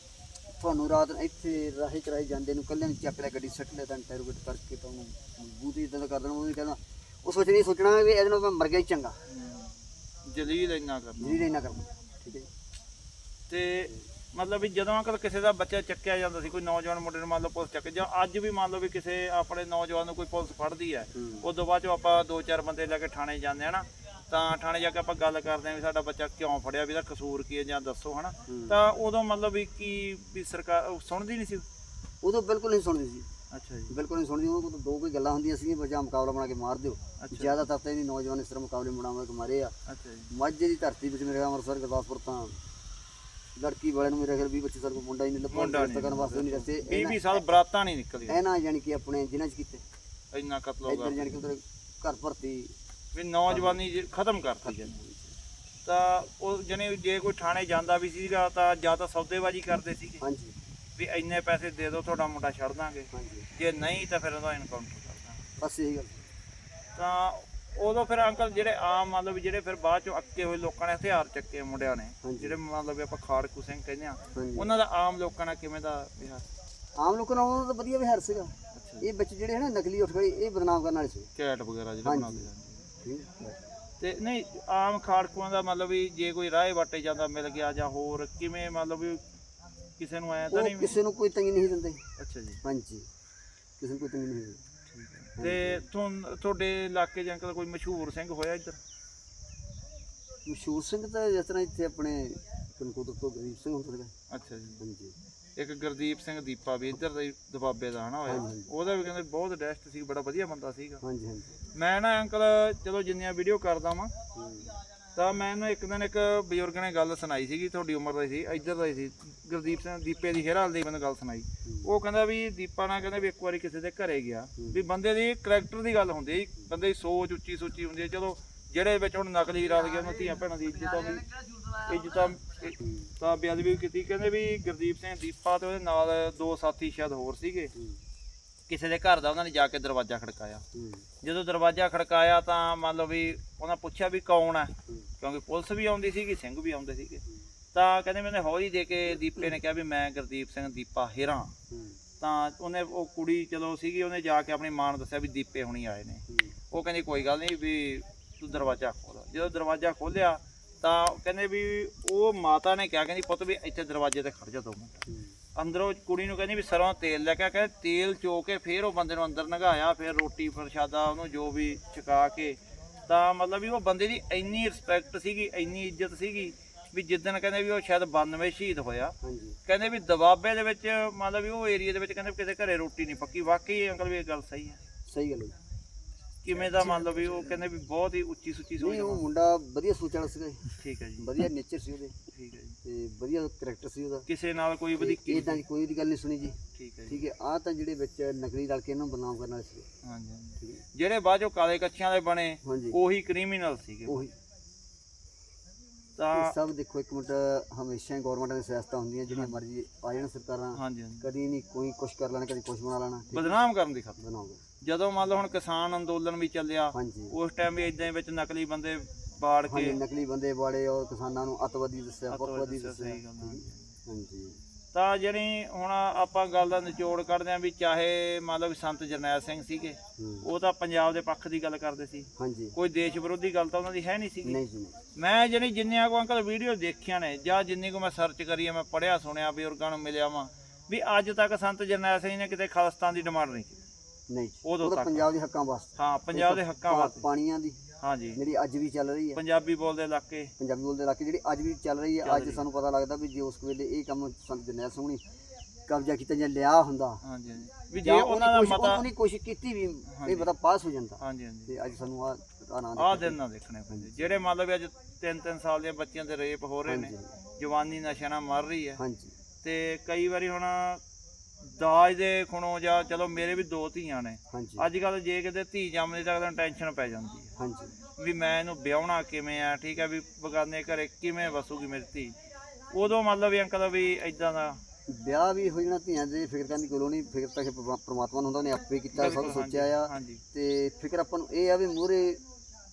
ਤੁਹਾਨੂੰ ਰਾਤ ਨੂੰ ਇੱਥੇ ਰਾਹੇ ਚਰਾਏ ਜਾਂਦੇ ਨੂੰ ਕੱਲੇ ਨੂੰ ਚੱਕ ਲਿਆ ਗੱਡੀ ਸੱਟ ਲਿਆ ਤਾਂ ਟੈਰੋਗੇਟ ਕਰਕੇ ਤਾਂ ਉਹਨੂੰ ਮਜ਼ਬੂਤ ਇਦਾਂ ਦਾ ਕਰ ਦੇਣਾ ਉਹਨੂੰ ਕਹਿੰਦਾ ਵਿੱਚ ਨਹੀਂ ਸੋਚਣਾ ਵੀ ਇਹਦੇ ਨਾਲ ਮੈਂ ਮਰ ਗਿਆ ਹੀ ਚੰਗਾ। ਜਲੀਲ ਇੰਨਾ ਕਰਨਾ ਜਿਹੜੀ ਨਾ ਕਰਨਾ ਠੀਕ ਹੈ ਜੀ। ਤੇ ਮਤਲਬ ਵੀ ਜਦੋਂ ਅੰਕਲ ਕਿਸੇ ਦਾ ਬੱਚਾ ਚੱਕਿਆ ਜਾਂਦਾ ਸੀ ਕੋਈ ਨੌਜਵਾਨ ਮੁੰਡੇ ਨੂੰ ਮੰਨ ਲਓ ਪੁਲਿਸ ਚੱਕ ਜਾਂ ਅੱਜ ਵੀ ਮੰਨ ਲਓ ਵੀ ਕਿਸੇ ਆਪਣੇ ਨੌਜਵਾਨ ਨੂੰ ਕੋਈ ਪੁਲਿਸ ਫੜਦੀ ਹੈ ਹੂੰ। ਉਸ ਤੋਂ ਬਾਅਦ ਚੋਂ ਆਪਾਂ ਦੋ ਚਾਰ ਬੰਦੇ ਲੈ ਕੇ ਥਾਣੇ ਜਾਂਦੇ ਆ ਨਾ ਤਾਂ ਥਾਣੇ ਜਾ ਕੇ ਆਪਾਂ ਗੱਲ ਕਰਦੇ ਆ ਵੀ ਸਾਡਾ ਬੱਚਾ ਕਿਉਂ ਫੜਿਆ ਵੀ ਇਹਦਾ ਕਸੂਰ ਕੀ ਹੈ ਜਾਂ ਦੱਸੋ ਹਨਾ। ਹੂੰ। ਤਾਂ ਉਦੋਂ ਮਤਲਬ ਵੀ ਕੀ ਵੀ ਸਰਕਾਰ ਉਹ ਸੁਣਦੀ ਨਹੀਂ ਸੀ? ਉਦੋਂ ਬਿਲਕੁਲ ਨਹੀਂ ਸੁਣਦੀ ਸੀ। ਅੱਛਾ ਜੀ। ਬਿਲਕੁਲ ਨਹੀਂ ਸੁਣਦੀ ਉਹ ਦੋ ਕੋਈ ਗੱਲਾਂ ਹੁੰਦੀਆਂ ਸੀ ਬੱਚਾ ਮੁਕਾਬਲਾ ਬਣਾ ਕੇ ਮਾਰ ਦਿਓ। ਜ਼ਿਆਦਾਤਰ ਤਾਂ ਇਹਦੀ ਨੌਜਵਾਨ ਇਸ ਤਰ੍ਹਾਂ ਮੁਕਾਬਲੇ ਬਣਾ ਕੇ ਮਾਰੇ ਆ। ਅੱਛਾ ਜੀ। ਮਾਝੇ ਦੀ ਧਰਤੀ ਵਿੱਚ ਮੇਰੇ ਅੰਮ੍ਰਿਤਸਰ ਗੁਰਦਾਸਪੁਰ ਤਾਂ ਲੜਕੀ ਵਾਲਿਆਂ ਨੂੰ ਮੇਰੇ ਖਿਆਲ 20 25 ਸਾਲ ਕੋ ਮੁੰਡਾ ਹੀ ਨਹੀਂ ਲੱਭਾ ਰਿਸ਼ਤਾ ਕਰਨ ਵਾਸਤੇ ਨਹੀਂ ਰਸਤੇ 20 20 ਸਾਲ ਬਰਾਤਾਂ ਨਹੀਂ ਨਿਕਲਦੀਆਂ ਇਹ ਨਾ ਜਾਣੀ ਕਿ ਆਪਣੇ ਜਿਨ੍ਹਾਂ ਚ ਕੀਤੇ। ਇੰਨਾ ਕਤਲ ਹੋ ਇੱਧਰ ਗਿਆ ਜਾਣੀ ਕਿ ਉਧਰ ਘਰ ਭਰਤੀ। ਵੀ ਨੌਜਵਾਨੀ ਜੀ ਖਤਮ ਕਰਤੀ ਜਾਂਦੀ ਤਾਂ ਉਹ ਜਨੇ ਜੇ ਕੋਈ ਥਾਣੇ ਜਾਂਦਾ ਵੀ ਸੀਗਾ ਤਾਂ ਜਾਂ ਤਾਂ ਸੌਦੇਬਾਜ਼ੀ ਕਰਦੇ ਸੀਗੇ। ਹਾਂਜੀ। ਵੀ ਇੰਨੇ ਪੈਸੇ ਦੇ ਦਿਓ ਤੁਹਾਡਾ ਮੁੰਡਾ ਛੱਡ ਦਾਂਗੇ। ਹਾਂਜੀ। ਜੇ ਨਹੀਂ ਤਾਂ ਫਿਰ ਉਹਦਾ ਇਨਕਾਊਂਟਰ ਕਰ ਦਾਂਗੇ। ਬਸ ਇਹੀ ਗੱਲ। ਤਾਂ ਉਦੋਂ ਫਿਰ ਅੰਕਲ ਜਿਹੜੇ ਆਮ ਮਤਲਬ ਜਿਹੜੇ ਫਿਰ ਬਾਅਦ ਚੋਂ ਅੱਕੇ ਹੋਏ ਲੋਕਾਂ ਨੇ ਹਥਿਆਰ ਚੱਕੇ ਮੁੰਡਿਆਂ ਨੇ। ਜਿਹੜੇ ਮਤਲਬ ਆਪਾਂ ਖਾੜਕੂ ਸਿੰਘ ਕਹਿੰਦੇ ਆ ਉਹਨਾਂ ਦਾ ਆਮ ਲੋਕਾਂ ਨਾਲ ਕਿਵੇਂ ਦਾ ਵਿਹਾਰ ਆਮ ਲੋਕਾਂ ਨੂੰ ਉਹਨਾਂ ਦਾ ਵਧੀਆ ਵਿਹਾਰ ਸੀਗਾ। ਇਹ ਬੱਚੇ ਜਿਹੜੇ ਹਨ ਨਕਲੀ ਉੱਠ ਗਏ ਇਹ ਬਦਨਾਮ ਕਰਨ ਵਾਲੇ ਸੀ। ਕੈਟ ਵਗੈਰਾ ਜਿਹੜੇ। ਬਣਾਉਂਦੇ ਹੈ। ਤੇ ਨਹੀਂ ਆਮ ਖਾੜਕੂਆਂ ਦਾ ਮਤਲਬ ਵੀ ਜੇ ਕੋਈ ਰਾਹ ਵਾਟੇ ਜਾਂਦਾ ਮਿਲ ਗਿਆ ਜਾਂ ਹੋਰ ਕਿਵੇਂ ਮਤਲਬ ਕਿਸੇ ਨੂੰ ਐ ਤਾਂ ਨਹੀਂ ਕਿਸੇ ਨੂੰ ਕੋਈ ਤੰਗੀ ਨਹੀਂ ਦਿੰਦੇ। ਅੱਛਾ ਜੀ। ਹਾਂਜੀ। ਕਿਸੇ ਨੂੰ ਕੋਈ ਤੰਗੀ ਨਹੀਂ ਦਿੰਦੇ ਤੇ ਤੁਹਾਨੂੰ ਤੁਹਾਡੇ ਇਲਾਕੇ 'ਚ ਅੰਕਲ ਕੋਈ ਮਸ਼ਹੂਰ ਸਿੰਘ ਹੋਇਆ ਇੱਧਰ? ਮਸ਼ਹੂਰ ਸਿੰਘ ਤਾਂ ਜਿਸ ਤਰ੍ਹਾਂ ਇੱਥੇ ਆਪਣੇ ਕਨਕੋਦਰ ਤੋਂ ਗਰੀਬ ਸਿੰਘ ਹੁੰਦਾ ਸੀਗਾ। ਅੱਛਾ ਜੀ। ਹਾਂਜੀ। ਇੱਕ ਗੁਰਦੀਪ ਸਿੰਘ ਦੀਪਾ ਵੀ ਇੱਧਰ ਦਾ ਹੀ ਦਬਾਬੇ ਦਾ ਹਨਾ ਹੋਇਆ। ਹਾਂਜੀ। ਉਹਦਾ ਵੀ ਕਹਿੰਦੇ ਬਹੁਤ ਡੈਸਟ ਸੀ ਬੜਾ ਵਧੀਆ ਬੰਦਾ ਸੀਗਾ। ਹਾਂਜੀ ਹਾਂਜੀ। ਮੈਂ ਨਾ ਅੰਕਲ ਚਲੋ ਜਿੰਨੀਆਂ ਵੀਡੀਓ ਕਰਦਾ ਵਾਂ। ਤਾਂ ਮੈਨੂੰ ਇੱਕ ਦਿਨ ਇੱਕ ਬਜ਼ੁਰਗ ਨੇ ਗੱਲ ਸੁਣਾਈ ਸੀਗੀ ਤੁਹਾਡੀ ਉਮਰ ਦਾ ਹੀ ਸੀ ਇੱਧਰ ਦਾ ਹੀ ਸੀ ਗੁਰਦੀਪ ਸਿੰਘ ਦੀਪੇ ਦੀ ਹੇਰਾਲ ਦੀ ਮੈਨੂੰ ਗੱਲ ਸੁਣਾਈ। ਉਹ ਕਹਿੰਦਾ ਵੀ ਦੀਪਾ ਨਾਲ ਕਹਿੰਦਾ ਵੀ ਇੱਕ ਵਾਰੀ ਕਿਸੇ ਦੇ ਘਰੇ ਗਿਆ। ਵੀ ਬੰਦੇ ਦੀ ਕਰੈਕਟਰ ਦੀ ਗੱਲ ਹੁੰਦੀ ਹੈ। ਬੰਦੇ ਦੀ ਸੋਚ ਉੱਚੀ ਸੋਚੀ ਹੁੰਦੀ ਹੈ। ਚਲੋ ਜਿਹੜੇ ਵਿੱਚ ਹੁਣ ਨਕਲੀ ਰਲ ਗਿਆ ਉਹਨਾਂ ਧੀਆਂ ਭੈਣਾਂ ਦੀ ਇੱਜ਼ਤਾਂ ਵੀ ਇੱਜ਼ਤਾਂ ਤਾਂ ਬੇਅਦਬੀ ਕੀਤੀ। ਕਹਿੰਦੇ ਵੀ ਗੁਰਦੀਪ ਸਿੰਘ ਦੀਪਾ ਤੇ ਉਹਦੇ ਨਾਲ ਦੋ ਸਾਥੀ ਸ਼ਾਇਦ ਹੋਰ ਸੀਗੇ। ਕਿਸੇ ਦੇ ਘਰ ਦਾ ਉਹਨਾਂ ਨੇ ਜਾ ਕੇ ਦਰਵਾਜ਼ਾ ਖੜਕਾਇਆ। ਜਦੋਂ ਦਰਵਾਜ਼ਾ ਖੜਕਾਇਆ ਤਾਂ ਮੰਨ ਲਓ ਵੀ ਉਹਨਾਂ ਪੁੱਛਿਆ ਵੀ ਕੌਣ ਹੈ। ਕਿਉਂਕਿ ਪੁਲਿਸ ਵੀ ਆਉਂਦੀ ਸੀਗੀ ਸਿੰਘ ਵੀ ਆਉਂਦੇ ਸੀਗੇ ਤਾਂ ਕਹਿੰਦੇ ਮੈਨੇ ਹੌਲੀ ਦੇ ਕੇ ਦੀਪੇ ਨੇ ਕਿਹਾ ਵੀ ਮੈਂ ਗੁਰਦੀਪ ਸਿੰਘ ਦੀਪਾ ਹੀਰਾ। ਤਾਂ ਉਹਨੇ ਉਹ ਕੁੜੀ ਚਲੋ ਸੀਗੀ ਉਹਨੇ ਜਾ ਕੇ ਆਪਣੀ ਮਾਂ ਨੂੰ ਦੱਸਿਆ ਵੀ ਦੀਪੇ ਹੁਣੀ ਆਏ ਨੇ। ਉਹ ਕਹਿੰਦੀ ਕੋਈ ਗੱਲ ਨਹੀਂ ਵੀ ਤੂੰ ਦਰਵਾਜ਼ਾ ਖੋਲ ਜਦੋਂ ਦਰਵਾਜ਼ਾ ਖੋਲਿਆ ਤਾਂ ਕਹਿੰਦੇ ਵੀ ਉਹ ਮਾਤਾ ਨੇ ਕਿਹਾ ਕਹਿੰਦੀ ਪੁੱਤ ਵੀ ਇੱਥੇ ਦਰਵਾਜ਼ੇ ਤੇ ਖੜ ਜਾ ਦੋ ਮਿੰਟ ਅੰਦਰੋਂ ਕੁੜੀ ਨੂੰ ਕਹਿੰਦੀ ਵੀ ਸਰੋਂ ਤੇਲ ਲੈ ਕੇ ਆ, ਕਹਿੰਦੇ ਤੇਲ ਚੋ ਕੇ ਫਿਰ ਉਹ ਬੰਦੇ ਨੂੰ ਅੰਦਰ ਨਗਾਇਆ ਫਿਰ ਰੋਟੀ ਪ੍ਰਸ਼ਾਦਾ ਉਹਨੂੰ ਜੋ ਵੀ ਛਕਾ ਕੇ। ਤਾਂ ਮਤਲਬ ਵੀ ਉਹ ਬੰਦੇ ਦੀ ਇੰਨੀ ਰਿਸਪੈਕਟ ਸੀਗੀ ਇੰਨੀ ਇੱਜ਼ਤ ਸੀਗੀ ਵੀ ਜਿੱਦਣ ਕਹਿੰਦੇ ਵੀ ਉਹ ਸ਼ਾਇਦ 92 ਸ਼ਹੀਦ ਹੋਇਆ। ਹਾਂਜੀ। ਕਹਿੰਦੇ ਵੀ ਦਬਾਬੇ ਦੇ ਵਿੱਚ ਮਤਲਬ ਵੀ ਉਹ ਏਰੀਆ ਦੇ ਵਿੱਚ ਕਹਿੰਦੇ ਕਿਸੇ ਘਰੇ ਰੋਟੀ ਨਹੀਂ ਪੱਕੀ। ਵਾਕਈ ਅੰਕਲ ਵੀ ਇਹ ਗੱਲ ਸਹੀ ਹੈ। ਸਹੀ ਗੱਲ ਹੈ। ਕਿਵੇਂ ਦਾ ਮੰਨ ਲਓ ਵੀ ਉਹ ਕਹਿੰਦੇ ਵੀ ਬਹੁਤ ਹੀ ਉੱਚੀ ਸੁੱਚੀ ਸੋਚ ਉਹ। ਮੁੰਡਾ ਵਧੀਆ ਸੋਚ ਵਾਲਾ ਸੀਗਾ। ਠੀਕ ਹੈ ਜੀ। ਵਧੀਆ ਨੇਚਰ ਸੀ ਉਹਦੇ। ਠੀਕ ਹੈ ਜੀ। ਤੇ ਵਧੀਆ ਕਰੈਕਟਰ ਸੀ ਉਹਦਾ। ਕਿਸੇ ਨਾਲ ਕੋਈ ਵਧੀਕੀ ਇਦਾਂ ਦੀ ਕੋਈ ਦੀ ਗੱਲ ਨਹੀਂ ਸੁਣੀ ਜੀ। ਠੀਕ ਹੈ ਠੀਕ ਹੈ ਆ ਤਾਂ ਜਿਹੜੇ ਵਿੱਚ ਨਕਲੀ ਰਲ ਕੇ ਇਹਨੂੰ ਬਦਨਾਮ ਕਰਨ ਵਾਲੇ ਸੀ ਹਾਂਜੀ ਜਿਹੜੇ ਬਾਅਦ ਚੋਂ ਕਾਲੇ ਕੱਛਿਆਂ ਦੇ ਬਣੇ ਉਹੀ ਕ੍ਰਿਮੀਨਲ ਸੀਗੇ। ਉਹੀ। ਤਾਂ ਸਭ ਦੇਖੋ ਇੱਕ ਮਿੰਟ ਹਮੇਸ਼ਾ ਹੀ ਗਵਰਨਮੈਂਟ ਦੀਆਂ ਸਿਆਸਤਾਂ ਹੁੰਦੀਆਂ ਜਿਹੜੀਆਂ ਮਰਜ਼ੀ ਆ ਜਾਣ ਸਰਕਾਰਾਂ। ਕਦੀ ਨਹੀਂ ਕੋਈ ਕੁਛ ਕਰ ਲੈਣਾ ਕਦੀ ਕੁਛ ਬਣਾ ਲੈਣਾ ਬਦਨਾਮ ਕਰਨ ਦੀ ਖਾਤਰ। ਜਦੋਂ ਮੰਨ ਲਓ ਹੁਣ ਕਿਸਾਨ ਅੰਦੋਲਨ ਵੀ ਚੱਲਿਆ ਉਸ ਟਾਈਮ ਵੀ ਇਦਾਂ ਵਿੱਚ ਨਕਲੀ ਬੰਦੇ ਬਾੜ ਹਾਂਜੀ ਕੇ ਨਕਲੀ ਬੰਦੇ ਬਾੜੇ ਔਰ ਕਿਸਾਨਾਂ ਨੂੰ ਅੱਤਵਾਦੀ ਦੱਸਿਆ ਪੁੱਤਵਾਦੀ ਦੱਸਿਆ, ਦੱਸਿਆ। ਸਹੀ ਗੱਲ ਹੈ। ਹਾਂਜੀ। ਤਾਂ ਜਿਹੜੀ ਹੁਣ ਆਪਾਂ ਗੱਲ ਦਾ ਨਿਚੋੜ ਕੱਢਦੇ ਆਂ ਵੀ ਚਾਹੇ ਮੰਨ ਲਓ ਵੀ ਸੰਤ ਜਰਨੈਲ ਸਿੰਘ ਸੀਗੇ ਹੂੰ। ਉਹ ਤਾਂ ਪੰਜਾਬ ਦੇ ਪੱਖ ਦੀ ਗੱਲ ਕਰਦੇ ਸੀ। ਹਾਂਜੀ। ਕੋਈ ਦੇਸ਼ ਵਿਰੋਧੀ ਗੱਲ ਤਾਂ ਉਹਨਾਂ ਦੀ ਹੈ ਨਹੀਂ ਸੀਗੀ। ਨਹੀਂ ਜੀ ਨਹੀਂ। ਮੈਂ ਜਿਹੜੀ ਜਿੰਨੀਆਂ ਕੋ ਅੰਕਲ ਵੀਡੀਓ ਦੇਖੀਆਂ ਨੇ ਜਾਂ ਜਿੰਨੀ ਕੋ ਮੈਂ ਸਰਚ ਕਰੀ ਆ ਮੈਂ ਪੜਿਆ ਸੁਣਿਆ ਬਜ਼ੁਰਗਾਂ ਨੂੰ ਮਿਲਿਆ ਵਾਂ ਵੀ ਅੱਜ ਤੱਕ ਸੰਤ ਜਰਨੈਲ ਸਿੰਘ ਨੇ ਕਿਤੇ ਖਾਲਸਤਾਨ ਦੀ ਡਿਮਾਂਡ ਨਹੀਂ ਕੀਤੀ। ਨਹੀਂ ਜੀ। ਉਦੋਂ ਉਹ ਤਾਂ ਤੱਕ। ਪੰਜਾਬ ਦੇ ਹੱਕਾਂ ਵਾਸਤੇ। ਹਾਂ ਪੰਜਾਬ ਦੇ ਹੱਕਾਂ ਵਾਸਤੇ। ਪਾਣੀਆਂ ਦੀ। ਹਾਂਜੀ। ਜਿਹੜੀ ਅੱਜ ਵੀ ਚੱਲ ਰਹੀ ਹੈ। ਪੰਜਾਬੀ ਬੋਲਦੇ ਇਲਾਕੇ। ਪੰਜਾਬੀ ਬੋਲਦੇ ਇਲਾਕੇ ਜਿਹੜੀ ਅੱਜ ਵੀ ਚੱਲ ਰਹੀ ਹੈ ਅੱਜ ਸਾਨੂੰ ਪਤਾ ਲੱਗਦਾ ਵੀ ਜੇ ਉਸ ਵੇਲੇ ਇਹ ਕੰਮ ਸੰਤ ਜਰਨੈਲ ਸਿੰਘ ਨੇ ਕਬਜ਼ਾ ਕੀਤਾ ਜਾਂ ਲਿਆ ਹੁੰਦਾ ਹਾਂਜੀ ਹਾਂਜੀ। ਵੀ ਜੇ ਜਾਂ ਉਹਨਾਂ ਦਾ ਕੋਸ਼ਿਸ਼- ਮਤਾ ਉਹਨੇ ਕੋਸ਼ਿਸ਼ ਕੀਤੀ ਵੀ ਇਹ ਪਤਾ ਪਾਸ ਹੋ ਜਾਂਦਾ। ਹਾਂਜੀ ਹਾਂਜੀ। ਤੇ ਅੱਜ ਸਾਨੂੰ ਆ ਆਨੰਦ ਆਹ ਦਿਨ ਨਾ ਦੇਖਣੇ ਪੈਂਦੇ। ਜਿਹੜੇ ਵੀ ਅੱਜ 3-3 ਸਾਲ ਦੇ ਬੱਚਿਆਂ ਦੇ ਰੇਪ ਹੋ ਰਹੇ ਨੇ ਜਵਾਨੀ ਨਸ਼ਿਆਂ ਨਾਲ ਮਰ ਰਹੀ ਹੈ। ਹਾਂਜੀ। ਤੇ ਕਈ ਵਾਰੀ ਹੁਣ ਦਾਜ ਦੇ ਖੁਣੋ ਜਾਂ ਚਲੋ ਮੇਰੇ ਵੀ ਦੋ ਧੀਆਂ ਨੇ। ਹਾਂਜੀ। ਅੱਜ ਕੱਲ ਜੇ ਕਿਤੇ ਧੀ ਜੰਮਦੀ ਤਾਂ ਅਗਲੇ ਟੈਨਸ਼ਨ ਪੈ ਜਾਂਦੀ ਹੈ। ਹਾਂਜੀ। ਵੀ ਮੈਂ ਇਹਨੂੰ ਵਿਆਹਣਾ ਕਿਵੇਂ ਆ ਠੀਕ ਹੈ ਵੀ ਬਗਾਨੇ ਘਰੇ ਕਿਵੇਂ ਵਸੂਗੀ ਮੇਰੀ ਧੀ। ਉਦੋਂ ਮਤਲਬ ਵੀ ਅੰਕਲ ਵੀ ਇਦਾਂ ਦਾ ਵਿਆਹ ਵੀ ਹੋ ਜਾਣਾ ਧੀਆਂ ਦੇ ਫਿਕਰ ਕਰਨ ਦੀ ਕੋਲੋਂ ਨਹੀਂ ਫਿਕਰ ਤਾਂ ਕਿ ਪ੍ਰਮਾ- ਪ੍ਰਮਾਤਮਾ ਨੂੰ ਹੁੰਦਾ ਉਹਨੇ ਆਪੇ ਕੀਤਾ ਸਭ ਸੋਚਿਆ ਆ। ਤੇ ਫਿਕਰ ਆਪਾਂ ਨੂੰ ਇਹ ਆ ਵੀ ਮੂਰੇ